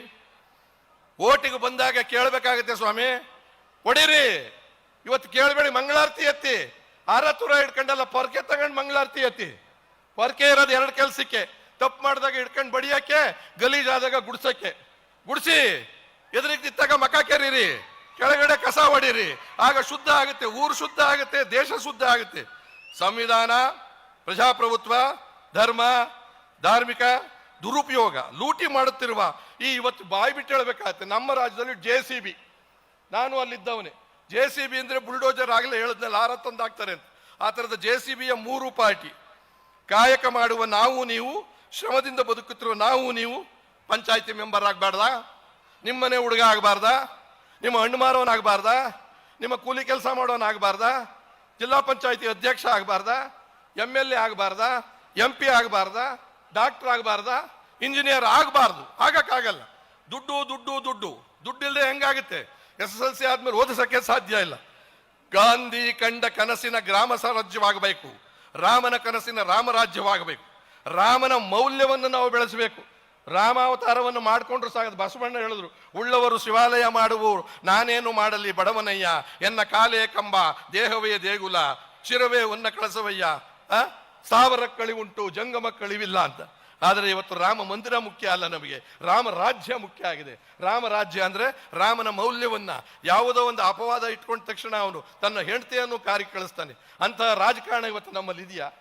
ಓಟಿಗೆ ಬಂದಾಗ ಕೇಳಬೇಕಾಗತ್ತೆ ಸ್ವಾಮಿ. ಹೊಡೀರಿ ಇವತ್ತು ಕೇಳಬೇಡಿ, ಮಂಗಳಾರತಿ ಎತ್ತಿ. ಆರತುರ ಹಿಡ್ಕೊಂಡಲ್ಲ ಪೊರ್ಕೆ ತಗೊಂಡು ಮಂಗಳಾರತಿ ಎತ್ತಿ. ಪೊರ್ಕೆ ಇರೋದು ಎರಡು ಕೆಲ್ಸಕ್ಕೆ. ತಪ್ಪು ಮಾಡಿದಾಗ ಹಿಡ್ಕೊಂಡು ಬಡಿಯಕ್ಕೆ ಗಲೀಜಾದಾಗ ಗುಡ್ಸೋಕೆ ಗುಡಿಸಿ. ಎದುರಿಗೆ ನಿಂತಾಗ ಮಕ ಕೆರೀರಿ. ಕೆಳಗಡೆ ಕಸ ಹೊಡೀರಿ ಆಗ ಶುದ್ಧ ಆಗುತ್ತೆ, ಊರು ಶುದ್ಧ ಆಗುತ್ತೆ, ದೇಶ ಶುದ್ಧ ಆಗುತ್ತೆ. ಸಂವಿಧಾನ, ಪ್ರಜಾಪ್ರಭುತ್ವ, ಧರ್ಮ, ಧಾರ್ಮಿಕ ದುರುಪಯೋಗ, ಲೂಟಿ ಮಾಡುತ್ತಿರುವ ಈ ಇವತ್ತು ಬಾಯಿ ಬಿಟ್ಟು ಹೇಳಬೇಕಾಗತ್ತೆ. ನಮ್ಮ ರಾಜ್ಯದಲ್ಲಿ ಜೆ ಸಿ ಬಿ. ನಾನು ಅಲ್ಲಿದ್ದವನೇ. ಜೆ ಸಿ ಬಿ ಅಂದರೆ ಬುಲ್ಡೋಜರ್ ಆಗಲೇ ಹೇಳಿದ್ನಲ್ಲ, ಆರ ತಂದಾಗ್ತಾರೆ ಅಂತ. ಆ ಥರದ ಜೆ ಸಿ ಬಿಯ ಮೂರು ಪಾರ್ಟಿ. ಕಾಯಕ ಮಾಡುವ ನಾವು ನೀವು, ಶ್ರಮದಿಂದ ಬದುಕುತ್ತಿರುವ ನಾವು ನೀವು, ಪಂಚಾಯತಿ ಮೆಂಬರ್ ಆಗಬಾರ್ದಾ? ನಿಮ್ಮನೆ ಹುಡುಗ ಆಗಬಾರ್ದಾ? ನಿಮ್ಮ ಹಣ್ಣು ಮಾರೋನಾಗಬಾರ್ದಾ ನಿಮ್ಮ ಕೂಲಿ ಕೆಲಸ ಮಾಡೋನಾಗಬಾರ್ದಾ ಜಿಲ್ಲಾ ಪಂಚಾಯತಿ ಅಧ್ಯಕ್ಷ ಆಗಬಾರ್ದ ಎಂ ಎಲ್ ಎ ಆಗಬಾರ್ದ ಎಂ ಪಿ ಆಗಬಾರ್ದ, ಡಾಕ್ಟರ್ ಆಗಬಾರ್ದ, ಇಂಜಿನಿಯರ್ ಆಗಬಾರ್ದು. ಆಗಕ್ಕಾಗಲ್ಲ ದುಡ್ಡು ದುಡ್ಡು ದುಡ್ಡು. ದುಡ್ಡಿಲ್ಲದೆ ಹೆಂಗಾಗುತ್ತೆ? ಎಸ್ ಎಸ್ ಎಲ್ ಸಿ ಆದ್ಮೇಲೆ ಓದಿಸೋಕ್ಕೆ ಸಾಧ್ಯ ಇಲ್ಲ. ಗಾಂಧಿ ಕಂಡ ಕನಸಿನ ಗ್ರಾಮ ಸ್ವರಾಜ್ಯವಾಗಬೇಕು. ರಾಮನ ಕನಸಿನ ರಾಮರಾಜ್ಯವಾಗಬೇಕು. ರಾಮನ ಮೌಲ್ಯವನ್ನು ನಾವು ಬೆಳೆಸಬೇಕು. ರಾಮಾವತಾರವನ್ನು ಮಾಡಿಕೊಂಡ್ರು ಸಾಗದು ಬಸವಣ್ಣ ಹೇಳಿದ್ರು, ಉಳ್ಳವರು ಶಿವಾಲಯ ಮಾಡುವು ನಾನೇನು ಮಾಡಲಿ ಬಡವನಯ್ಯ, ಎನ್ನ ಕಾಲೇ ಕಂಬ, ದೇಹವೇ ದೇಗುಲ, ಶಿರವೇ ಉನ್ನ ಕಳಸವಯ್ಯ, ಆ? ಸಾವಿರ ಕಳಿ ಉಂಟು, ಜಂಗಮ ಕಳಿವಿಲ್ಲ ಅಂತ. ಆದರೆ ಇವತ್ತು ರಾಮ ಮಂದಿರ ಮುಖ್ಯ ಅಲ್ಲ ನಮಗೆ. ರಾಮ ರಾಜ್ಯ ಮುಖ್ಯ ಆಗಿದೆ. ರಾಮ ರಾಜ್ಯ ಅಂದ್ರೆ ರಾಮನ ಮೌಲ್ಯವನ್ನ, ಯಾವುದೋ ಒಂದು ಅಪವಾದ ಇಟ್ಕೊಂಡ ತಕ್ಷಣ ಅವನು ತನ್ನ ಹೆಂಡತಿಯನ್ನು ಕಾರಿ ಕಳಿಸ್ತಾನೆ. ಅಂತಹ ರಾಜಕಾರಣ ಇವತ್ತು ನಮ್ಮಲ್ಲಿ ಇದೆಯಾ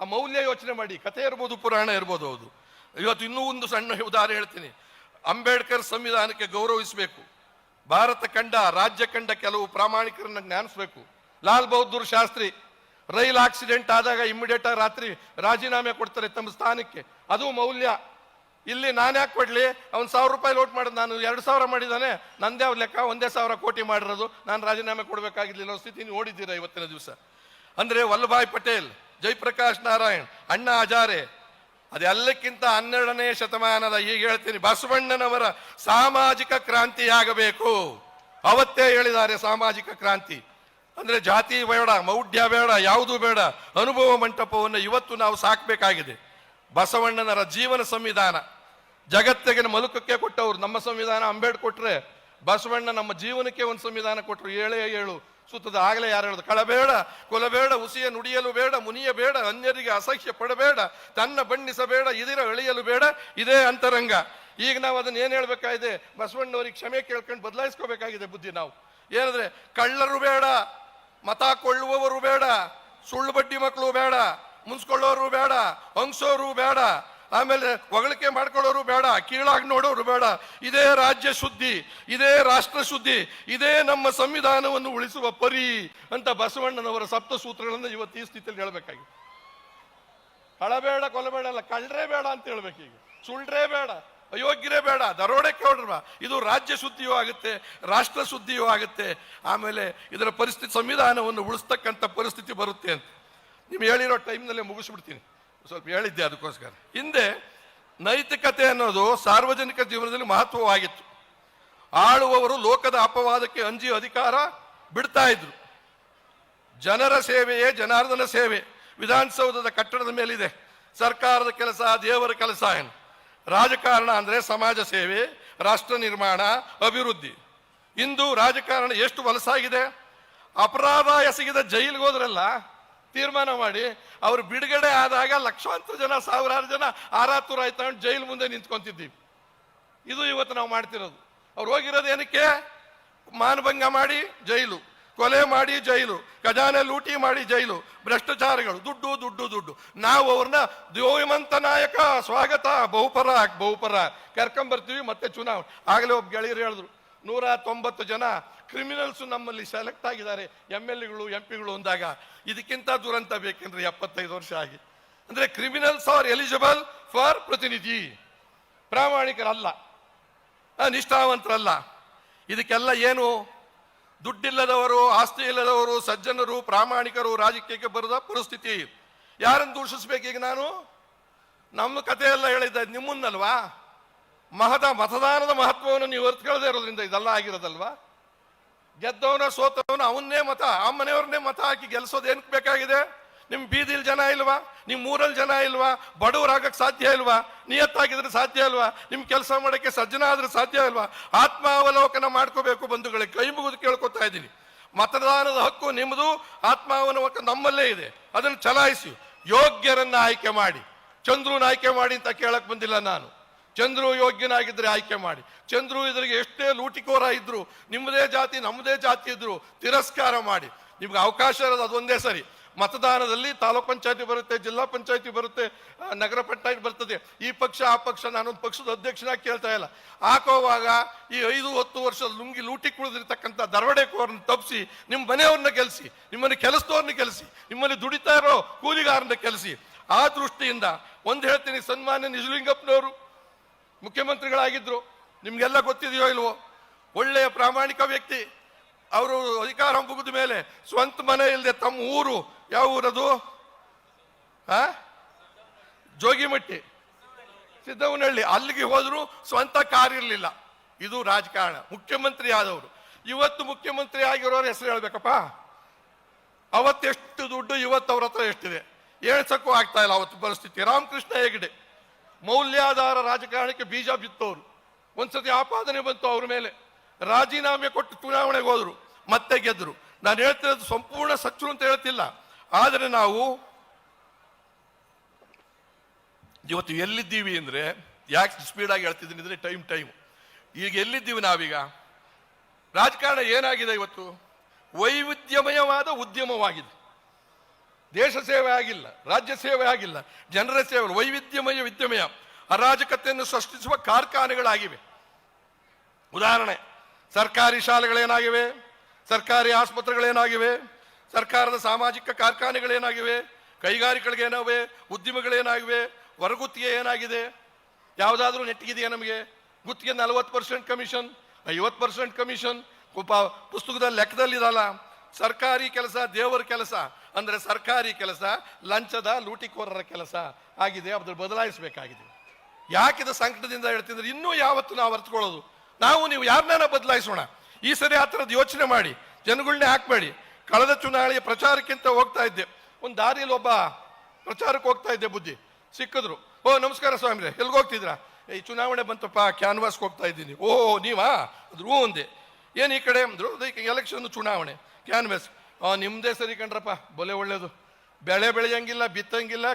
ಆ ಮೌಲ್ಯ ಯೋಚನೆ ಮಾಡಿ. ಕಥೆ ಇರ್ಬೋದು, ಪುರಾಣ ಇರ್ಬೋದು, ಹೌದು. ಇವತ್ತು ಇನ್ನೂ ಒಂದು ಸಣ್ಣ ಉದಾಹರಣೆ ಹೇಳ್ತೀನಿ. ಅಂಬೇಡ್ಕರ್ ಸಂವಿಧಾನಕ್ಕೆ ಗೌರವಿಸಬೇಕು. ಭಾರತ ಕಂಡ, ರಾಜ್ಯ ಕಂಡ ಕೆಲವು ಪ್ರಾಮಾಣಿಕರನ್ನ ಜ್ಞಾನಿಸಬೇಕು. ಲಾಲ್ ಬಹದ್ದೂರ್ ಶಾಸ್ತ್ರಿ, ರೈಲ್ ಆಕ್ಸಿಡೆಂಟ್ ಆದಾಗ ಇಮ್ಮಿಡಿಯೇಟ್ ಆಗಿ ರಾತ್ರಿ ರಾಜೀನಾಮೆ ಕೊಡ್ತಾರೆ ತಮ್ಮ ಸ್ಥಾನಕ್ಕೆ. ಅದು ಮೌಲ್ಯ. ಇಲ್ಲಿ ನಾನು ಯಾಕೆ ಕೊಡ್ಲಿ? ಅವ್ನು ಸಾವಿರ ರೂಪಾಯಿ ಲೋಟ್ ಮಾಡೋದು ನಾನು ಎರಡು ಸಾವಿರ ಮಾಡಿದ್ದಾನೆ. ನಂದೇ ಅವ್ರ ಲೆಕ್ಕ, ಒಂದೇ ಸಾವಿರ ಕೋಟಿ ಮಾಡಿರೋದು. ನಾನು ರಾಜೀನಾಮೆ ಕೊಡಬೇಕಾಗಿರ್ಲಿಲ್ಲ. ಸ್ಥಿತಿ ನೋಡಿದ್ದೀರಾ ಇವತ್ತಿನ ದಿವಸ? ಅಂದರೆ ವಲ್ಲಭಾಯ್ ಪಟೇಲ್, ಜಯಪ್ರಕಾಶ್ ನಾರಾಯಣ್, ಅಣ್ಣಾ ಹಜಾರೆ ಅದೆಲ್ಲಕ್ಕಿಂತ ಹನ್ನೆರಡನೇ ಶತಮಾನದ ಈಗ ಹೇಳ್ತೀನಿ, ಬಸವಣ್ಣನವರ ಸಾಮಾಜಿಕ ಕ್ರಾಂತಿಯಾಗಬೇಕು. ಅವತ್ತೇ ಹೇಳಿದ್ದಾರೆ ಸಾಮಾಜಿಕ ಕ್ರಾಂತಿ. ಅಂದ್ರೆ ಜಾತಿ ಬೇಡ, ಮೌಢ್ಯ ಬೇಡ, ಯಾವುದು ಬೇಡ, ಅನುಭವ ಮಂಟಪವನ್ನು ಇವತ್ತು ನಾವು ಸಾಕಬೇಕಾಗಿದೆ. ಬಸವಣ್ಣನರ ಜೀವನ ಸಂವಿಧಾನ. ಜಗತ್ತಿಗೆ ಮಲುಕಕ್ಕೆ ಕೊಟ್ಟವರು, ನಮ್ಮ ಸಂವಿಧಾನ ಅಂಬೇಡ್ ಕೊಟ್ರೆ ಬಸವಣ್ಣ ನಮ್ಮ ಜೀವನಕ್ಕೆ ಒಂದು ಸಂವಿಧಾನ ಕೊಟ್ಟರು ಏಳೇ ಏಳು. ಸುತ್ತದ ಆಗಲೇ ಯಾರು ಹೇಳೋದು? ಕಳಬೇಡ ಕೊಲಬೇಡ ಉಸಿಯ ನುಡಿಯಲು ಬೇಡ, ಮುನಿಯ ಬೇಡ, ಅನ್ಯರಿಗೆ ಅಸಹ್ಯ ಪಡಬೇಡ, ತನ್ನ ಬಣ್ಣಿಸಬೇಡ ಇದಿರ ಎಳೆಯಲು ಬೇಡ, ಇದೇ ಅಂತರಂಗ. ಈಗ ನಾವು ಅದನ್ನ ಏನ್ ಹೇಳ್ಬೇಕಾಗಿದೆ? ಬಸವಣ್ಣವರಿಗೆ ಕ್ಷಮೆ ಕೇಳ್ಕೊಂಡು ಬದಲಾಯಿಸ್ಕೋಬೇಕಾಗಿದೆ ಬುದ್ಧಿ ನಾವು. ಏನಂದ್ರೆ, ಕಳ್ಳರು ಬೇಡ, ಮತ ಕೊಳ್ಳುವವರು ಬೇಡ, ಸುಳ್ಳು ಬಡ್ಡಿ ಮಕ್ಕಳು ಬೇಡ, ಮುನ್ಸ್ಕೊಳ್ಳೋರು ಬೇಡ, ಹಂಗ್ಸೋರು ಬೇಡ ಆಮೇಲೆ ಹೊಗಳಿಕೆ ಮಾಡ್ಕೊಳ್ಳೋರು ಬೇಡ, ಕೀಳಾಗಿ ನೋಡೋರು ಬೇಡ. ಇದೇ ರಾಜ್ಯ ಶುದ್ಧಿ ಇದೇ ರಾಷ್ಟ್ರ ಶುದ್ಧಿ ಇದೇ ನಮ್ಮ ಸಂವಿಧಾನವನ್ನು ಉಳಿಸುವ ಪರಿ ಅಂತ ಬಸವಣ್ಣನವರ ಸಪ್ತ ಸೂತ್ರಗಳನ್ನು ಇವತ್ತು ಈ ಸ್ಥಿತಿಯಲ್ಲಿ ಹೇಳಬೇಕಾಗಿದೆ ಹಳಬೇಡ, ಕೊಲಬೇಡ ಅಲ್ಲ, ಕಳ್ಳರೇ ಬೇಡ ಅಂತ ಹೇಳ್ಬೇಕೀಗ. ಸುಳ್ಳ್ರೇ ಬೇಡ, ಅಯೋಗ್ಯರೇ ಬೇಡ, ದರೋಡೆ ಕೇಳ್ರವ. ಇದು ರಾಜ್ಯ ಶುದ್ಧಿಯೂ ಆಗುತ್ತೆ, ರಾಷ್ಟ್ರ ಶುದ್ಧಿಯೂ ಆಗುತ್ತೆ. ಆಮೇಲೆ ಇದರ ಪರಿಸ್ಥಿತಿ, ಸಂವಿಧಾನವನ್ನು ಉಳಿಸ್ತಕ್ಕಂಥ ಪರಿಸ್ಥಿತಿ ಬರುತ್ತೆ ಅಂತ. ನೀವು ಹೇಳಿರೋ ಟೈಮ್ನಲ್ಲೇ ಮುಗಿಸ್ಬಿಡ್ತೀನಿ. ಸ್ವಲ್ಪ ಹೇಳಿದ್ದೆ ಅದಕ್ಕೋಸ್ಕರ. ಹಿಂದೆ ನೈತಿಕತೆ ಅನ್ನೋದು ಸಾರ್ವಜನಿಕ ಜೀವನದಲ್ಲಿ ಮಹತ್ವವಾಗಿತ್ತು. ಆಳುವವರು ಲೋಕದ ಅಪವಾದಕ್ಕೆ ಅಂಜಿ ಅಧಿಕಾರ ಬಿಡ್ತಾ ಇದ್ರು. ಜನರ ಸೇವೆಯೇ ಜನಾರ್ದನ ಸೇವೆ. ವಿಧಾನಸೌಧದ ಕಟ್ಟಡದ ಮೇಲಿದೆ. ಸರ್ಕಾರದ ಕೆಲಸ, ದೇವರ ಕೆಲಸ ಏನು? ರಾಜಕಾರಣ ಅಂದ್ರೆ ಸಮಾಜ ಸೇವೆ, ರಾಷ್ಟ್ರ ನಿರ್ಮಾಣ, ಅಭಿವೃದ್ಧಿ. ಇಂದು ರಾಜಕಾರಣ ಎಷ್ಟು ವಲಸಾಗಿದೆ ಅಪರಾಧ ಎಸಗಿದ ಜೈಲಿಗೆ ಹೋದ್ರಲ್ಲ ತೀರ್ಮಾನ ಮಾಡಿ, ಅವ್ರು ಬಿಡುಗಡೆ ಆದಾಗ ಲಕ್ಷಾಂತರ ಜನ, ಸಾವಿರಾರು ಜನ ಆರಾತುರ ಆಯ್ತಾ ಜೈಲು ಮುಂದೆ ನಿಂತ್ಕೊಂತಿದ್ದೀವಿ ಇದು ಇವತ್ತು ನಾವು ಮಾಡ್ತಿರೋದು. ಅವ್ರು ಹೋಗಿರೋದು ಏನಕ್ಕೆ? ಮಾನಭಂಗ ಮಾಡಿ ಜೈಲು, ಕೊಲೆ ಮಾಡಿ ಜೈಲು, ಖಜಾನೆ ಲೂಟಿ ಮಾಡಿ ಜೈಲು, ಭ್ರಷ್ಟಾಚಾರಗಳು, ದುಡ್ಡು ದುಡ್ಡು ದುಡ್ಡು. ನಾವು ಅವ್ರನ್ನ ದ್ಯೋಮಂತ ನಾಯಕ, ಸ್ವಾಗತ, ಬಹುಪರ ಬಹುಪರ. ಕರ್ಕೊಂಬರ್ತೀವಿ ಮತ್ತೆ ಚುನಾವಣೆ. ಆಗಲೇ ಒಬ್ಬ ಗೆಳೆಯರು ಹೇಳಿದ್ರು, ನೂರ ತೊಂಬತ್ತು ಜನ ಕ್ರಿಮಿನಲ್ಸ್ ನಮ್ಮಲ್ಲಿ ಸೆಲೆಕ್ಟ್ ಆಗಿದ್ದಾರೆ. ಎಂ ಎಲ್ ಎಗಳು, ಎಂ ಪಿಗಳು ಅಂದಾಗ ಇದಕ್ಕಿಂತ ದುರಂತ ಬೇಕೆಂದ್ರೆ ಎಪ್ಪತ್ತೈದು ವರ್ಷ ಆಗಿ. ಅಂದ್ರೆ ಕ್ರಿಮಿನಲ್ಸ್ ಆರ್ ಎಲಿಜಿಬಲ್ ಫಾರ್ ಪ್ರತಿನಿಧಿ. ಪ್ರಾಮಾಣಿಕರಲ್ಲ. ನಿಷ್ಠಾವಂತರಲ್ಲ. ಇದಕ್ಕೆಲ್ಲ ಏನು? ದುಡ್ಡಿಲ್ಲದವರು, ಆಸ್ತಿ ಇಲ್ಲದವರು, ಸಜ್ಜನರು, ಪ್ರಾಮಾಣಿಕರು ರಾಜಕೀಯಕ್ಕೆ ಬರದ ಪರಿಸ್ಥಿತಿ. ಯಾರನ್ನು ದೂಷಿಸ್ಬೇಕೀಗ ನಾನು? ನಮ್ಮ ಕಥೆಯೆಲ್ಲ ಹೇಳಿದ್ದ ನಿಮ್ಮನ್ನಲ್ವಾ ಮಹದ ಮತದಾನದ ಮಹತ್ವವನ್ನು ನೀವು ಅರ್ಥಕೊಳ್ಳದೆ ಇರೋದ್ರಿಂದ ಇದೆಲ್ಲ ಆಗಿರೋದಲ್ವಾ? ಗೆದ್ದವನ ಸೋತವನ ಅವನ್ನೇ ಮತ, ಆ ಮನೆಯವ್ರನ್ನೇ ಮತ ಹಾಕಿ ಗೆಲ್ಸೋದು ಏನಕ್ಕೆ ಬೇಕಾಗಿದೆ? ನಿಮ್ಮ ಬೀದಿಲಿ ಜನ ಇಲ್ವಾ? ನಿಮ್ಮ ಊರಲ್ಲಿ ಜನ ಇಲ್ವಾ? ಬಡವರಾಗಕ್ಕೆ ಸಾಧ್ಯ ಇಲ್ವಾ? ನಿಯತ್ತಾಗಿದ್ರೆ ಸಾಧ್ಯ ಇಲ್ವಾ? ನಿಮ್ಮ ಕೆಲಸ ಮಾಡಕ್ಕೆ ಸಜ್ಜನ ಆದ್ರೆ ಸಾಧ್ಯ ಇಲ್ವಾ? ಆತ್ಮಾವಲೋಕನ ಮಾಡ್ಕೋಬೇಕು ಬಂಧುಗಳಿಗೆ ಕೈ ಮುಗಿದು ಕೇಳ್ಕೊತಾ ಇದ್ದೀನಿ. ಮತದಾನದ ಹಕ್ಕು ನಿಮ್ಮದು ಆತ್ಮಾವಲೋಕನ ನಮ್ಮಲ್ಲೇ ಇದೆ. ಅದನ್ನು ಚಲಾಯಿಸಿ, ಯೋಗ್ಯರನ್ನ ಆಯ್ಕೆ ಮಾಡಿ ಚಂದ್ರನ ಆಯ್ಕೆ ಮಾಡಿ ಅಂತ ಕೇಳಕ್ ಬಂದಿಲ್ಲ ನಾನು. ಚಂದ್ರು ಯೋಗ್ಯನಾಗಿದ್ದರೆ ಆಯ್ಕೆ ಮಾಡಿ. ಚಂದ್ರು ಇದ್ರಿಗೆ ಎಷ್ಟೇ ಲೂಟಿಕೋರ ಇದ್ರು, ನಿಮ್ಮದೇ ಜಾತಿ, ನಮ್ಮದೇ ಜಾತಿ ಇದ್ರು, ತಿರಸ್ಕಾರ ಮಾಡಿ. ನಿಮ್ಗೆ ಅವಕಾಶ ಇರೋದು ಅದೊಂದೇ ಸರಿ. ಮತದಾನದಲ್ಲಿ ತಾಲೂಕ್ ಪಂಚಾಯತಿ ಬರುತ್ತೆ, ಜಿಲ್ಲಾ ಪಂಚಾಯತಿ ಬರುತ್ತೆ ನಗರ ಪಂಚಾಯತ್ ಬರ್ತದೆ. ಈ ಪಕ್ಷ, ಆ ಪಕ್ಷ ನಾನೊಂದು ಪಕ್ಷದ ಅಧ್ಯಕ್ಷನಾಗಿ ಕೇಳ್ತಾ ಇಲ್ಲ. ಹಾಕೋವಾಗ ಈ ಐದು, ಹತ್ತು ವರ್ಷದ ಲುಂಗಿ ಲೂಟಿ ಕುಳಿದಿರ್ತಕ್ಕಂಥ ದರೋಡೆಕೋರನ್ನ ತಪ್ಪಿಸಿ ನಿಮ್ಮ ಮನೆಯವ್ರನ್ನ ಕೆಲಸಿ, ನಿಮ್ಮನ್ನು ಕೆಲಸದವ್ರನ್ನ ಕೆಲಸಿ, ನಿಮ್ಮಲ್ಲಿ ದುಡಿತಾ ಇರೋ ಕೂಲಿಗಾರನ್ನ ಕೆಲಸಿ. ಆ ದೃಷ್ಟಿಯಿಂದ ಒಂದು ಹೇಳ್ತೀನಿ, ಸನ್ಮಾನ್ಯ ನಿಜಲಿಂಗಪ್ಪನವರು ಮುಖ್ಯಮಂತ್ರಿಗಳಾಗಿದ್ರು. ನಿಮಗೆಲ್ಲ ಗೊತ್ತಿದೆಯೋ ಇಲ್ವೋ? ಒಳ್ಳೆಯ ಪ್ರಾಮಾಣಿಕ ವ್ಯಕ್ತಿ. ಅವರು ಅಧಿಕಾರ ಮುಗಿದ ಮೇಲೆ ಸ್ವಂತ ಮನೆ ಇಲ್ಲದೆ ತಮ್ಮ ಊರು ಯಾವ ಊರದು? ಆ? ಜೋಗಿಮಟ್ಟಿ. ಸಿದ್ದವನಹಳ್ಳಿ. ಅಲ್ಲಿಗೆ ಹೋದರೂ ಸ್ವಂತ ಕಾರ್ ಇರಲಿಲ್ಲ. ಇದು ರಾಜಕಾರಣ. ಮುಖ್ಯಮಂತ್ರಿ ಆದವರು. ಇವತ್ತು ಮುಖ್ಯಮಂತ್ರಿ ಆಗಿರೋರ ಹೆಸರು ಹೇಳ್ಬೇಕಪ್ಪ. ಅವತ್ತೆಷ್ಟು ದುಡ್ಡು ಇವತ್ತು ಅವ್ರ ಹತ್ರ ಎಷ್ಟಿದೆ? ಏಳ್ಸಕ್ಕೂ ಆಗ್ತಾ ಇಲ್ಲ ಅವತ್ತು ಪರಿಸ್ಥಿತಿ. ರಾಮಕೃಷ್ಣ ಹೆಗಡೆ. ಮೌಲ್ಯಾಧಾರ ರಾಜಕಾರಣಕ್ಕೆ ಬೀಜ ಬಿತ್ತವರು ಒಂದ್ಸತಿ ಆಪಾದನೆ ಬಂತು ಅವ್ರ ಮೇಲೆ. ರಾಜೀನಾಮೆ ಕೊಟ್ಟು ಚುನಾವಣೆಗೆ ಹೋದ್ರು, ಮತ್ತೆ ಗೆದ್ರು. ನಾನು ಹೇಳ್ತಿರೋದು ಸಂಪೂರ್ಣ ಸಚ್ಚು ಅಂತ ಹೇಳ್ತಿಲ್ಲ. ಆದರೆ ನಾವು ಇವತ್ತು ಎಲ್ಲಿದ್ದೀವಿ ಅಂದ್ರೆ, ಯಾಕೆ ಸ್ಪೀಡ್ ಆಗಿ ಹೇಳ್ತಿದ್ದೀನಿ ಅಂದ್ರೆ ಟೈಮ್ ಟೈಮ್ ಈಗ ಎಲ್ಲಿದ್ದೀವಿ ನಾವೀಗ? ರಾಜಕಾರಣ ಏನಾಗಿದೆ ಇವತ್ತು? ವೈವಿಧ್ಯಮಯವಾದ ಉದ್ಯಮವಾಗಿದೆ. ದೇಶ ಸೇವೆ ಆಗಿಲ್ಲ, ರಾಜ್ಯ ಸೇವೆ ಆಗಿಲ್ಲ, ಜನರ ಸೇವೆ, ವೈವಿಧ್ಯಮಯ ವಿದ್ಯಮಯ, ಅರಾಜಕತೆಯನ್ನು ಸೃಷ್ಟಿಸುವ ಕಾರ್ಖಾನೆಗಳಾಗಿವೆ. ಉದಾಹರಣೆ, ಸರ್ಕಾರಿ ಶಾಲೆಗಳೇನಾಗಿವೆ, ಸರ್ಕಾರಿ ಆಸ್ಪತ್ರೆಗಳೇನಾಗಿವೆ, ಸರ್ಕಾರದ ಸಾಮಾಜಿಕ ಕಾರ್ಖಾನೆಗಳೇನಾಗಿವೆ ಕೈಗಾರಿಕೆಗಳೇನಾಗಿವೆ ಉದ್ಯಮಗಳೇನಾಗಿವೆ, ಹೊರಗುತ್ತಿಗೆ ಏನಾಗಿದೆ, ಯಾವುದಾದ್ರೂ ನೆಟ್ಟಿಗಿದೆಯಾ ನಮಗೆ? ಗುತ್ತಿಗೆ ನಲವತ್ತು ಪರ್ಸೆಂಟ್ ಕಮಿಷನ್, ಐವತ್ತು ಪರ್ಸೆಂಟ್ ಕಮಿಷನ್ ಪುಸ್ತಕದ ಲೆಕ್ಕದಲ್ಲಿರಲ್ಲ, ಸರ್ಕಾರಿ ಕೆಲಸ, ದೇವರ ಕೆಲಸ ಅಂದ್ರೆ ಸರ್ಕಾರಿ ಕೆಲಸ, ಲಂಚದ, ಲೂಟಿಕೋರರ ಕೆಲಸ ಆಗಿದೆ ಅದ್ರ ಬದಲಾಯಿಸಬೇಕಾಗಿದೆ. ಯಾಕಿದ ಸಂಕಟದಿಂದ ಹೇಳ್ತಿದ್ರೆ ಇನ್ನೂ ಯಾವತ್ತು ನಾವು ಅರ್ಥಕೊಳ್ಳೋದು ನಾವು, ನೀವು ಯಾರನ್ನ ಬದಲಾಯಿಸೋಣ? ಈ ಸರಿ ಆ ಥರದ್ದು ಯೋಚನೆ ಮಾಡಿ ಜನಗಳನ್ನೇ ಹಾಕ್ಬೇಡಿ. ಕಳೆದ ಚುನಾವಣೆಯ ಪ್ರಚಾರಕ್ಕಿಂತ ಹೋಗ್ತಾ ಇದ್ದೆ. ಒಂದು ದಾರಿಯಲ್ಲಿ ಒಬ್ಬ ಪ್ರಚಾರಕ್ಕೆ ಹೋಗ್ತಾ ಇದ್ದೆ ಬುದ್ಧಿ. ಸಿಕ್ಕಿದ್ರು. ಓ, ನಮಸ್ಕಾರ ಸ್ವಾಮಿರೇ ಎಲ್ಲಿಗೆ ಹೋಗ್ತಿದ್ರಾ ಈ ಚುನಾವಣೆ ಬಂತಪ್ಪ, ಕ್ಯಾನ್ವಾಸ್ಗೆ ಹೋಗ್ತಾ ಇದ್ದೀನಿ. ಓ ನೀವಾ? ಅದ್ರೂ ಒಂದೇ. ಏನು ಈ ಕಡೆ ಅಂದರು ಎಲೆಕ್ಷನ್ ಚುನಾವಣೆ, ಕ್ಯಾನ್ವಾಸ್. ನಿಮ್ಮದೇ ಸರಿ ಕಣ್ರಪ್ಪ, ಬೊಲೆ ಒಳ್ಳೇದು. ಬೆಳೆ ಬೆಳೆಯಂಗಿಲ್ಲ, ಬಿತ್ತಂಗಿಲ್ಲ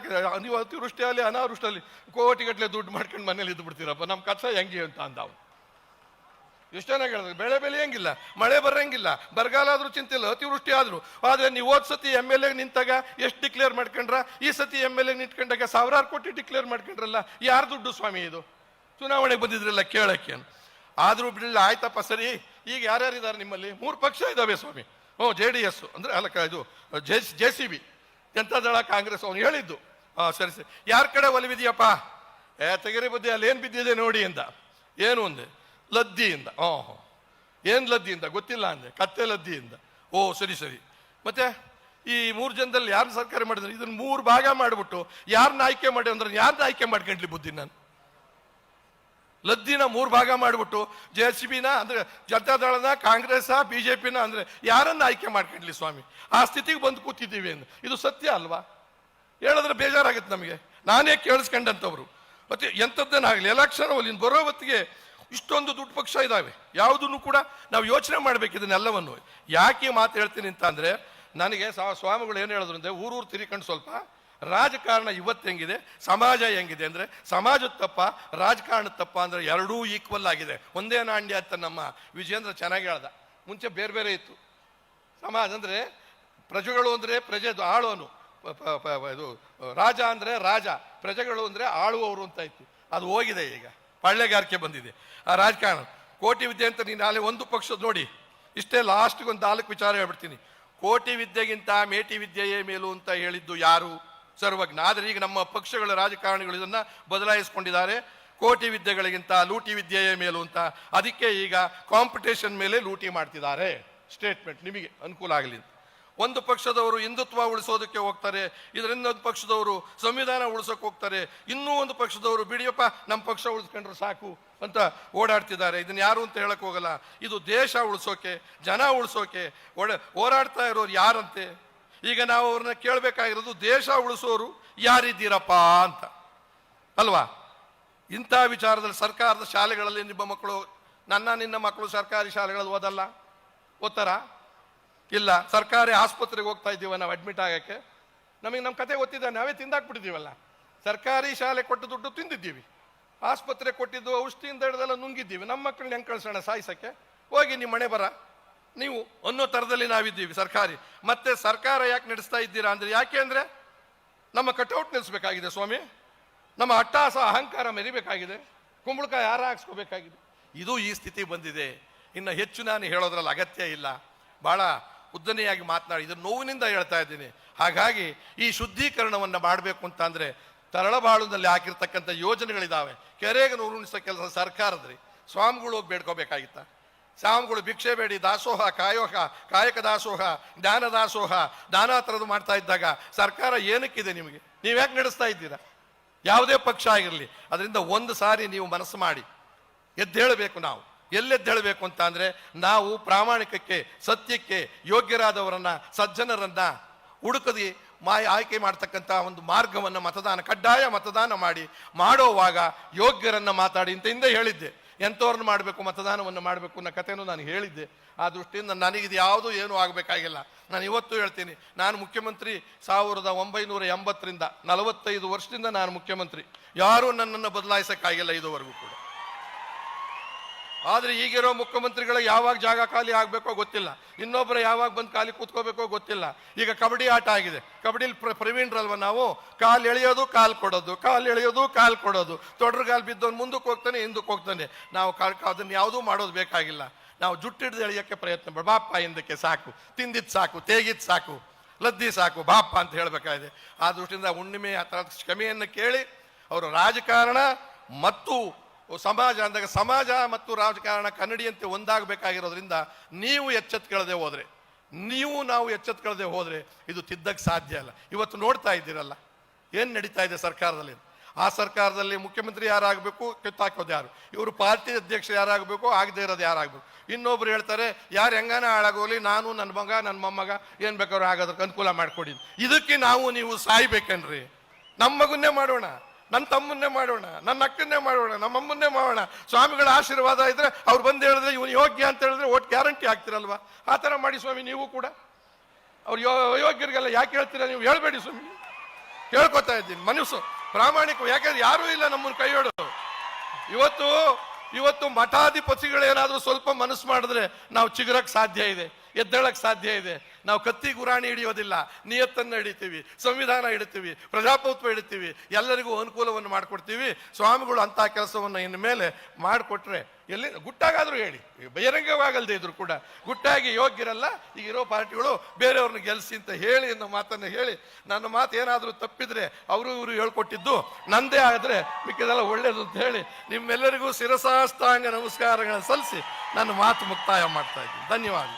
ನೀವು ಅತಿವೃಷ್ಟಿ ಆಗಲಿ ಅನಾವೃಷ್ಟಿ ಆಗಲಿ ಕೋಟಿಗಟ್ಟಲೆ ದುಡ್ಡು ಮಾಡ್ಕೊಂಡು ಮನೇಲಿ ಇದ್ದು ಬಿಡ್ತೀರಪ್ಪ. ನಮ್ಮ ಕಷ್ಟ ಹೆಂಗೆ ಅಂತ ಅಂದಾವು ಎಷ್ಟು ಚೆನ್ನಾಗಿ ಹೇಳಿದ್ರು ಬೆಳೆ ಬೆಳೆಯಂಗಿಲ್ಲ, ಮಳೆ ಬರಂಗಿಲ್ಲ, ಬರಗಾಲ ಆದರೂ ಚಿಂತೆ ಇಲ್ಲ ಅತಿವೃಷ್ಟಿ ಆದರೂ. ಆದರೆ ನೀವು ಹೋದ ಸತಿ ಎಂ ಎಲ್ ಎಗೆ ನಿಂತಾಗ ಎಷ್ಟು ಡಿಕ್ಲೇರ್ ಮಾಡ್ಕೊಂಡ್ರ? ಈ ಸತಿ ಎಂ ಎಲ್ ಎಗೆ ನಿಂತ್ಕೊಂಡಾಗ ಸಾವಿರಾರು ಕೋಟಿ ಡಿಕ್ಲೇರ್ ಮಾಡ್ಕೊಂಡ್ರಲ್ಲ, ಯಾರು ದುಡ್ಡು ಸ್ವಾಮಿ ಇದು? ಚುನಾವಣೆಗೆ ಬಂದಿದ್ರಲ್ಲ ಕೇಳಕ್ಕೆ. ಆದರೂ ಬಿಡಲಿಲ್ಲ, ಆಯ್ತಪ್ಪ, ಸರಿ. ಈಗ ಯಾರ್ಯಾರಿದ್ದಾರೆ ನಿಮ್ಮಲ್ಲಿ? ಮೂರು ಪಕ್ಷ ಇದ್ದಾವೆ ಸ್ವಾಮಿ. ಹ್ಞೂ ಜೆ ಡಿ ಎಸ್ ಅಂದ್ರೆ ಅಲ್ಲ ಇದು J J C B. Janata Dal Congress ಅವನು ಹೇಳಿದ್ದು. ಹಾಂ ಸರಿ ಸರಿ. ಯಾರ ಕಡೆ ಒಲಿವಿದೆಯಪ್ಪ ಏ, ತೆಗೆರಿ ಬುದ್ಧಿ, ಅಲ್ಲಿ ಏನು ಬಿದ್ದಿದೆ ನೋಡಿ ಅಂದ ಏನು ಅಂದೆ? ಲದ್ದಿಯಿಂದ. ಹ್ಞೂ ಹ್ಞೂ ಏನು ಲದ್ದಿಯಿಂದ? ಗೊತ್ತಿಲ್ಲ ಅಂದೆ. ಕತ್ತೆ ಲದ್ದಿಯಿಂದ. ಓ, ಸರಿ ಸರಿ. ಮತ್ತೆ ಈ ಮೂರು ಜನದಲ್ಲಿ ಯಾರು ಸರ್ಕಾರ ಮಾಡಿದ್ರು? ಇದನ್ನ ಮೂರು ಭಾಗ ಮಾಡಿಬಿಟ್ಟು ಯಾರನ್ನ ಆಯ್ಕೆ ಮಾಡಿ ಅಂದ್ರೆ ಯಾರನ್ನ ಆಯ್ಕೆ ಮಾಡ್ಕೊಂಡ್ಲಿ ಬುದ್ಧಿ ನಾನು? ಲದ್ದಿನ ಮೂರು ಭಾಗ ಮಾಡಿಬಿಟ್ಟು, ಜೆ ಸಿ ಬಿನ ಅಂದ್ರೆ ಜನತಾದಳನ ಕಾಂಗ್ರೆಸ್ ಪಿನ ಅಂದ್ರೆ ಯಾರನ್ನ ಆಯ್ಕೆ ಮಾಡ್ಕೊಂಡ್ಲಿ ಸ್ವಾಮಿ? ಆ ಸ್ಥಿತಿಗೆ ಬಂದು ಕೂತಿದ್ದೀವಿ ಅಂದ್ರೆ ಇದು ಸತ್ಯ ಅಲ್ವಾ? ಹೇಳಿದ್ರೆ ಬೇಜಾರಾಗುತ್ತೆ ನಮಗೆ. ನಾನೇ ಕೇಳಿಸ್ಕೊಂಡಂಥವ್ರು. ಮತ್ತೆ ಎಂಥದ್ದೇನಾಗಲಿ ಎಲೆಕ್ಷನ್ ಅಲ್ಲಿ ಬರೋ ಹೊತ್ತಿಗೆ ಇಷ್ಟೊಂದು ದುಡ್ಡು ಪಕ್ಷ ಇದ್ದಾವೆ ಯಾವುದನ್ನು ಕೂಡ ನಾವು ಯೋಚನೆ ಮಾಡ್ಬೇಕು ಇದನ್ನೆಲ್ಲವನ್ನು. ಯಾಕೆ ಮಾತು ಹೇಳ್ತೀನಿ ಅಂತ ಅಂದರೆ, ನನಗೆ ಸ್ವಾಮಿಗಳು ಏನು ಹೇಳಿದ್ರು ಅಂದ್ರೆ, ಊರೂರು ತಿರ್ಕೊಂಡು ಸ್ವಲ್ಪ. ರಾಜಕಾರಣ ಇವತ್ತು ಹೆಂಗಿದೆ? ಸಮಾಜ ಹೆಂಗಿದೆ ಅಂದರೆ ಸಮಾಜ ತಪ್ಪ, ರಾಜಕಾರಣ ತಪ್ಪ ಅಂದರೆ ಎರಡೂ ಈಕ್ವಲ್ ಆಗಿದೆ. ಒಂದೇ ನಾಣ್ಯ ಅಂತ ನಮ್ಮ ವಿಜೇಂದ್ರ ಚೆನ್ನಾಗಿ ಹೇಳ್ದ. ಮುಂಚೆ ಬೇರೆ ಬೇರೆ ಇತ್ತು. ಸಮಾಜ ಅಂದರೆ ಪ್ರಜೆಗಳು ಅಂದರೆ ಪ್ರಜೆ ಆಳೋನು ಇದು ರಾಜ ಅಂದರೆ ರಾಜ, ಪ್ರಜೆಗಳು ಅಂದರೆ ಆಳುವವರು ಅಂತ ಇತ್ತು. ಅದು ಹೋಗಿದೆ ಈಗ. ಪಳ್ಳೆಗಾರಿಕೆ ಬಂದಿದೆ. ಆ ರಾಜಕಾರಣ. ಕೋಟಿ ವಿದ್ಯೆ ಅಂತ ನೀನು ನಾಳೆ ಒಂದು ಪಕ್ಷದ ನೋಡಿ. ಇಷ್ಟೇ ಲಾಸ್ಟ್ಗೆ ಒಂದು ನಾಲ್ಕು ವಿಚಾರ ಹೇಳ್ಬಿಡ್ತೀನಿ. ಕೋಟಿ ವಿದ್ಯೆಗಿಂತ ಮೇಟಿ ವಿದ್ಯೆಯೇ ಮೇಲು ಅಂತ ಹೇಳಿದ್ದು ಯಾರು? ಸರ್ವಜ್ಞ ಆದರೆ ಈಗ ನಮ್ಮ ಪಕ್ಷಗಳ ರಾಜಕಾರಣಿಗಳು ಇದನ್ನು ಬದಲಾಯಿಸಿಕೊಂಡಿದ್ದಾರೆ. ಕೋಟಿ ವಿದ್ಯೆಗಳಿಗಿಂತ ಲೂಟಿ ವಿದ್ಯೆಯೇ ಮೇಲು ಅಂತ. ಅದಕ್ಕೆ ಈಗ ಕಾಂಪಿಟೇಷನ್ ಮೇಲೆ ಲೂಟಿ ಮಾಡ್ತಿದ್ದಾರೆ. ಸ್ಟೇಟ್ಮೆಂಟ್ ನಿಮಗೆ ಅನುಕೂಲ ಆಗಲಿ ಒಂದು ಪಕ್ಷದವರು ಹಿಂದುತ್ವ ಉಳಿಸೋದಕ್ಕೆ ಹೋಗ್ತಾರೆ, ಇದರಿಂದ ಒಂದು ಪಕ್ಷದವರು ಸಂವಿಧಾನ ಉಳಿಸೋಕೆ ಹೋಗ್ತಾರೆ, ಇನ್ನೂ ಒಂದು ಪಕ್ಷದವರು ಬಿಡಿಯಪ್ಪ, ನಮ್ಮ ಪಕ್ಷ ಉಳಿಸ್ಕೊಂಡ್ರೆ ಸಾಕು ಅಂತ ಓಡಾಡ್ತಿದ್ದಾರೆ. ಇದನ್ನು ಯಾರು ಅಂತ ಹೇಳಕ್ಕೆ ಹೋಗಲ್ಲ. ಇದು ದೇಶ ಉಳಿಸೋಕೆ, ಜನ ಉಳಿಸೋಕೆ ಓಡ ಹೋರಾಡ್ತಾ ಇರೋರು ಯಾರಂತೆ? ಈಗ ನಾವು ಅವ್ರನ್ನ ಕೇಳಬೇಕಾಗಿರೋದು ದೇಶ ಉಳಿಸೋರು ಯಾರಿದ್ದೀರಪ್ಪ ಅಂತ. ಅಲ್ವಾ? ಇಂಥ ವಿಚಾರದಲ್ಲಿ ಸರ್ಕಾರದ ಶಾಲೆಗಳಲ್ಲಿ ನಿಮ್ಮ ಮಕ್ಕಳು, ನನ್ನ ನಿನ್ನ ಮಕ್ಕಳು ಸರ್ಕಾರಿ ಶಾಲೆಗಳಲ್ಲಿ ಓದಲ್ಲ? ಓದ್ತಾರ? ಇಲ್ಲ, ಸರ್ಕಾರಿ ಆಸ್ಪತ್ರೆಗೆ ಹೋಗ್ತಾ ಇದ್ದೀವ ನಾವು ಅಡ್ಮಿಟ್ ಆಗೋಕ್ಕೆ? ನಮಗೆ ನಮ್ಮ ಕತೆ ಗೊತ್ತಿದೆ, ನಾವೇ ತಿಂದಾಕ್ಬಿಟ್ಟಿದ್ದೀವಲ್ಲ. ಸರ್ಕಾರಿ ಶಾಲೆ ಕೊಟ್ಟು ದುಡ್ಡು ತಿಂದಿದ್ದೀವಿ. ಆಸ್ಪತ್ರೆ ಕೊಟ್ಟಿದ್ದು ಔಷಧಿಯಿಂದ ಹಿಡ್ದೆಲ್ಲ ನುಂಗಿದ್ದೀವಿ. ನಮ್ಮ ಮಕ್ಕಳನ್ನ ಹೆಂಗೆ ಕಳ್ಸೋಣ ಸಾಯಿಸೋಕ್ಕೆ? ಹೋಗಿ ನಿಮ್ಮ ಮನೆ ಬರ. ನೀವು ಅನ್ನೋ ಥರದಲ್ಲಿ ನಾವಿದ್ದೀವಿ, ಸರ್ಕಾರಿ. ಮತ್ತೆ ಸರ್ಕಾರ ಯಾಕೆ ನಡೆಸ್ತಾ ಇದ್ದೀರಾ ಅಂದರೆ, ಯಾಕೆ ಅಂದರೆ ನಮ್ಮ ಕಟೌಟ್ ನಿಲ್ಲಿಸ್ಬೇಕಾಗಿದೆ ಸ್ವಾಮಿ. ನಮ್ಮ ಅಟ್ಟಾಸ ಅಹಂಕಾರ ಮೆರಿಬೇಕಾಗಿದೆ. ಕುಂಬಳಕಾಯಿ ಹಾರ ಹಾಕ್ಸ್ಕೋಬೇಕಾಗಿದೆ. ಇದು ಈ ಸ್ಥಿತಿ ಬಂದಿದೆ. ಇನ್ನು ಹೆಚ್ಚು ನಾನು ಹೇಳೋದ್ರಲ್ಲಿ ಅಗತ್ಯ ಇಲ್ಲ. ಭಾಳ ಉದ್ದನೆಯಾಗಿ ಮಾತನಾಡಿ, ಇದನ್ನು ನೋವಿನಿಂದ ಹೇಳ್ತಾ ಇದ್ದೀನಿ. ಹಾಗಾಗಿ ಈ ಶುದ್ಧೀಕರಣವನ್ನು ಮಾಡಬೇಕು ಅಂತ ಅಂದರೆ ತರಳಬಾಳುನಲ್ಲಿ ಹಾಕಿರ್ತಕ್ಕಂಥ ಯೋಜನೆಗಳಿದಾವೆ. ಕೆರೆಗೆ ನೂರುಣಿಸೋ ಕೆಲಸ ಸರ್ಕಾರದ್ರಿ. ಸ್ವಾಮಿಗಳು ಹೋಗಿ ಬೇಡ್ಕೋಬೇಕಾಗಿತ್ತ? ಸ್ವಾಮಿಗಳು ಭಿಕ್ಷೆ ಬೇಡಿ, ದಾಸೋಹ, ಕಾಯೋಹ, ಕಾಯಕ ದಾಸೋಹ ಜ್ಞಾನ ದಾಸೋಹ ನಾನಾ ಥರದ್ದು ಮಾಡ್ತಾ ಇದ್ದಾಗ ಸರ್ಕಾರ ಏನಕ್ಕಿದೆ ನಿಮಗೆ? ನೀವು ಯಾಕೆ ನಡೆಸ್ತಾ ಇದ್ದೀರಾ? ಯಾವುದೇ ಪಕ್ಷ ಆಗಿರಲಿ, ಅದರಿಂದ ಒಂದು ಸಾರಿ ನೀವು ಮನಸ್ಸು ಮಾಡಿ. ಎದ್ದೇಳಬೇಕು ನಾವು. ಎಲ್ಲೆದ್ದೇಳಬೇಕು ಅಂತ ಅಂದರೆ ನಾವು ಪ್ರಾಮಾಣಿಕಕ್ಕೆ, ಸತ್ಯಕ್ಕೆ ಯೋಗ್ಯರಾದವರನ್ನು, ಸಜ್ಜನರನ್ನ ಹುಡುಕದಿ, ಮಾಯ ಆಯ್ಕೆ ಮಾಡ್ತಕ್ಕಂಥ ಒಂದು ಮಾರ್ಗವನ್ನು ಮತದಾನ, ಕಡ್ಡಾಯ ಮತದಾನ ಮಾಡಿ, ಮಾಡೋವಾಗ ಯೋಗ್ಯರನ್ನು ಮಾತಾಡಿ ಅಂತ ಹಿಂದೆ ಹೇಳಿದ್ದೆ. ಎಂಥವ್ರನ್ನ ಮಾಡಬೇಕು, ಮತದಾನವನ್ನು ಮಾಡಬೇಕು ಅನ್ನೋ ಕಥೆನೂ ನಾನು ಹೇಳಿದ್ದೆ. ಆ ದೃಷ್ಟಿಯಿಂದ ನನಗಿದು ಯಾವುದು ಏನೂ ಆಗಬೇಕಾಗಿಲ್ಲ. ನಾನು ಇವತ್ತು ಹೇಳ್ತೀನಿ, ನಾನು ಮುಖ್ಯಮಂತ್ರಿ ಸಾವಿರದ ಒಂಬೈನೂರ ಎಂಬತ್ತರಿಂದ ನಲವತ್ತೈದು ವರ್ಷದಿಂದ ನಾನು ಮುಖ್ಯಮಂತ್ರಿ. ಯಾರೂ ನನ್ನನ್ನು ಬದಲಾಯಿಸೋಕ್ಕಾಗಿಲ್ಲ ಇದುವರೆಗೂ ಕೂಡ. ಆದ್ರೆ ಈಗಿರೋ ಮುಖ್ಯಮಂತ್ರಿಗಳು ಯಾವಾಗ ಜಾಗ ಖಾಲಿ ಆಗಬೇಕೋ ಗೊತ್ತಿಲ್ಲ. ಇನ್ನೊಬ್ಬರು ಯಾವಾಗ ಬಂದು ಖಾಲಿ ಕೂತ್ಕೋಬೇಕೋ ಗೊತ್ತಿಲ್ಲ. ಈಗ ಕಬಡ್ಡಿ ಆಟ ಆಗಿದೆ. ಕಬಡ್ಡಿಲಿ ಪ್ರ ಪ್ರವೀಣರಲ್ವ ನಾವು? ಕಾಲು ಎಳೆಯೋದು, ಕಾಲು ಕೊಡೋದು. ಕಾಲು ಎಳೆಯೋದು, ಕಾಲು ಕೊಡೋದು. ತೊಡ್ರಗಾಲು ಬಿದ್ದವನು ಮುಂದಕ್ಕೆ ಹೋಗ್ತಾನೆ, ಹಿಂದಕ್ಕೆ ಹೋಗ್ತಾನೆ. ನಾವು ಕಾಲ್ ಅದನ್ನು ಯಾವುದೂ ಮಾಡೋದು ಬೇಕಾಗಿಲ್ಲ. ನಾವು ಜುಟ್ಟಿಡ್ದು ಎಳೆಯೋಕ್ಕೆ ಪ್ರಯತ್ನ ಮಾಡಿ ಬಾಪ ಹಿಂದಕ್ಕೆ ಸಾಕು. ತಿಂದಿದ್ದು ಸಾಕು ತೇಗಿದ್ದು ಸಾಕು. ಲದ್ದಿ ಸಾಕು ಬಾಪ ಅಂತ ಹೇಳಬೇಕಾಗಿದೆ. ಆ ದೃಷ್ಟಿಯಿಂದ ಹುಣ್ಣಿಮೆ ಆ ಥರದ ಕ್ಷಮೆಯನ್ನು ಕೇಳಿ, ಅವರು ರಾಜಕಾರಣ ಮತ್ತು ಸಮಾಜ ಅಂದಾಗ ಸಮಾಜ ಮತ್ತು ರಾಜಕಾರಣ ಕನ್ನಡಿಯಂತೆ ಒಂದಾಗಬೇಕಾಗಿರೋದ್ರಿಂದ ನೀವು ಎಚ್ಚೆತ್ಕೊಳ್ಳದೆ ಹೋದರೆ, ನೀವು ನಾವು ಎಚ್ಚೆತ್ಕೊಳ್ಳದೆ ಹೋದರೆ ಇದು ತಿದ್ದಕ್ಕೆ ಸಾಧ್ಯ ಇಲ್ಲ ಇವತ್ತು ನೋಡ್ತಾ ಇದ್ದೀರಲ್ಲ, ಏನು ನಡೀತಾ ಇದೆ ಸರ್ಕಾರದಲ್ಲಿ? ಆ ಸರ್ಕಾರದಲ್ಲಿ ಮುಖ್ಯಮಂತ್ರಿ ಯಾರಾಗಬೇಕು, ಕಿತ್ತಾಕೋದು ಯಾರು? ಇವರು ಪಾರ್ಟಿ ಅಧ್ಯಕ್ಷ ಯಾರಾಗಬೇಕು, ಆಗದೇ ಇರೋದು ಯಾರಾಗಬೇಕು? ಇನ್ನೊಬ್ರು ಹೇಳ್ತಾರೆ, ಯಾರು ಹೆಂಗಾನ ಹಾಳಾಗೋಲಿ, ನಾನು ನನ್ನ ಮಗ ನನ್ನ ಮೊಮ್ಮಗ, ಏನು ಬೇಕಾದ್ರೂ ಆಗೋದಕ್ಕೆ ಅನುಕೂಲ ಮಾಡಿಕೊಡಿ. ಇದಕ್ಕೆ ನಾವು ನೀವು ಸಾಯ್ಬೇಕೇನ್ರಿ? ನಮ್ಮ ಮಗುನ್ನೇ ಮಾಡೋಣ. ನನ್ನ ತಮ್ಮನ್ನೇ ಮಾಡೋಣ, ನನ್ನ ಅಕ್ಕನ್ನೇ ಮಾಡೋಣ, ನಮ್ಮ ಅಮ್ಮನ್ನೇ ಮಾಡೋಣ. ಸ್ವಾಮಿಗಳ ಆಶೀರ್ವಾದ ಇದ್ರೆ ಅವ್ರು ಬಂದು ಹೇಳಿದ್ರೆ ಇವನು ಯೋಗ್ಯ ಅಂತ ಹೇಳಿದ್ರೆ ಒಟ್ಟು ಗ್ಯಾರಂಟಿ ಆಗ್ತಿರಲ್ವಾ ಆ ಥರ ಮಾಡಿ ಸ್ವಾಮಿ, ನೀವು ಕೂಡ. ಅವ್ರು ಯೋ, ಯೋಗ್ಯರಿಗೆಲ್ಲ ಯಾಕೆ ಹೇಳ್ತೀರಾ ನೀವು? ಹೇಳ್ಬೇಡಿ ಸ್ವಾಮಿ. ಕೇಳ್ಕೊತಾ ಇದ್ದೀನಿ, ಮನಸ್ಸು. ಪ್ರಾಮಾಣಿಕ, ಯಾಕೆಂದ್ರೆ ಯಾರೂ ಇಲ್ಲ ನಮ್ಮನ್ನು ಕೈ ಹಿಡೋದು. ಇವತ್ತು ಇವತ್ತು ಮಠಾಧಿಪತಿಗಳೇನಾದರೂ ಸ್ವಲ್ಪ ಮನಸ್ಸು ಮಾಡಿದ್ರೆ ನಾವು ಚಿಗುರಕ್ಕೆ ಸಾಧ್ಯ ಇದೆ. ಎದ್ದೇಳಕ್ ಸಾಧ್ಯ ಇದೆ. ನಾವು ಕತ್ತಿ ಗುರಾಣಿ ಹಿಡಿಯೋದಿಲ್ಲ. ನಿಯತ್ತನ್ನು ಹಿಡಿತೀವಿ, ಸಂವಿಧಾನ ಹಿಡಿತೀವಿ, ಪ್ರಜಾಪ್ರಭುತ್ವ ಹಿಡಿತೀವಿ, ಎಲ್ಲರಿಗೂ ಅನುಕೂಲವನ್ನು ಮಾಡಿಕೊಡ್ತೀವಿ. ಸ್ವಾಮಿಗಳು ಅಂತ ಕೆಲಸವನ್ನು ಇನ್ನು ಮೇಲೆ ಮಾಡಿಕೊಟ್ರೆ ಎಲ್ಲಿ ಗುಟ್ಟಾಗಾದರೂ ಹೇಳಿ. ಬಹಿರಂಗವಾಗಲ್ದೇ ಇದ್ರು ಕೂಡ ಗುಟ್ಟಾಗಿ ಯೋಗ್ಯರಲ್ಲ, ಈಗ ಇರೋ ಪಾರ್ಟಿಗಳು ಬೇರೆಯವ್ರನ್ನ ಗೆಲ್ಸಿ ಅಂತ ಹೇಳಿ ಅನ್ನೋ ಮಾತನ್ನು ಹೇಳಿ. ನನ್ನ ಮಾತು ಏನಾದರೂ ತಪ್ಪಿದ್ರೆ ಅವರು ಇವರು ಹೇಳ್ಕೊಟ್ಟಿದ್ದು ನಂದೇ ಆದರೆ ಮಿಕ್ಕಿದೆಲ್ಲ ಒಳ್ಳೇದು ಅಂತ ಹೇಳಿ ನಿಮ್ಮೆಲ್ಲರಿಗೂ ಶಿರಸಾಷ್ಟಾಂಗ ನಮಸ್ಕಾರಗಳನ್ನು ಸಲ್ಲಿಸಿ ನನ್ನ ಮಾತು ಮುಕ್ತಾಯ ಮಾಡ್ತಾ ಇದ್ದೀನಿ. ಧನ್ಯವಾದ.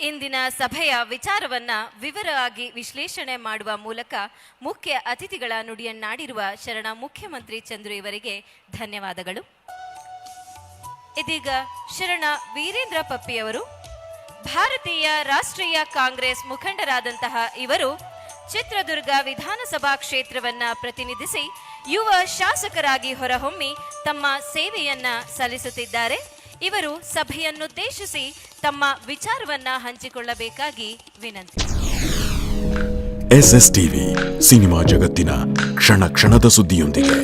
ಇಂದಿನ ಸಭೆಯ ವಿಚಾರವನ್ನ ವಿವರವಾಗಿ ವಿಶ್ಲೇಷಣೆ ಮಾಡುವ ಮೂಲಕ ಮುಖ್ಯ ಅತಿಥಿಗಳ ನುಡಿಯನ್ನಾಡಿರುವ ಶರಣ ಮುಖ್ಯಮಂತ್ರಿ ಚಂದ್ರು ಇವರಿಗೆ ಧನ್ಯವಾದಗಳು. ಇದೀಗ ಶರಣ ವೀರೇಂದ್ರ ಪಪ್ಪಿಯವರು ಭಾರತೀಯ ರಾಷ್ಟ್ರೀಯ ಕಾಂಗ್ರೆಸ್ ಮುಖಂಡರಾದಂತಹ ಇವರು ಚಿತ್ರದುರ್ಗ ವಿಧಾನಸಭಾ ಕ್ಷೇತ್ರವನ್ನ ಪ್ರತಿನಿಧಿಸಿ ಯುವ ಶಾಸಕರಾಗಿ ಹೊರಹೊಮ್ಮಿ ತಮ್ಮ ಸೇವೆಯನ್ನ ಸಲ್ಲಿಸುತ್ತಿದ್ದಾರೆ. ಇವರು ಸಭೆಯನ್ನುದ್ದೇಶಿಸಿ ತಮ್ಮ ವಿಚಾರವನ್ನ ಹಂಚಿಕೊಳ್ಳಬೇಕಾಗಿ ವಿನಂತಿ. ಎಸ್ಎಸ್ ಎಸ್ ಟಿವಿ ಸಿನಿಮಾ ಜಗತ್ತಿನ ಕ್ಷಣ ಕ್ಷಣದ ಸುದ್ದಿಯೊಂದಿಗೆ.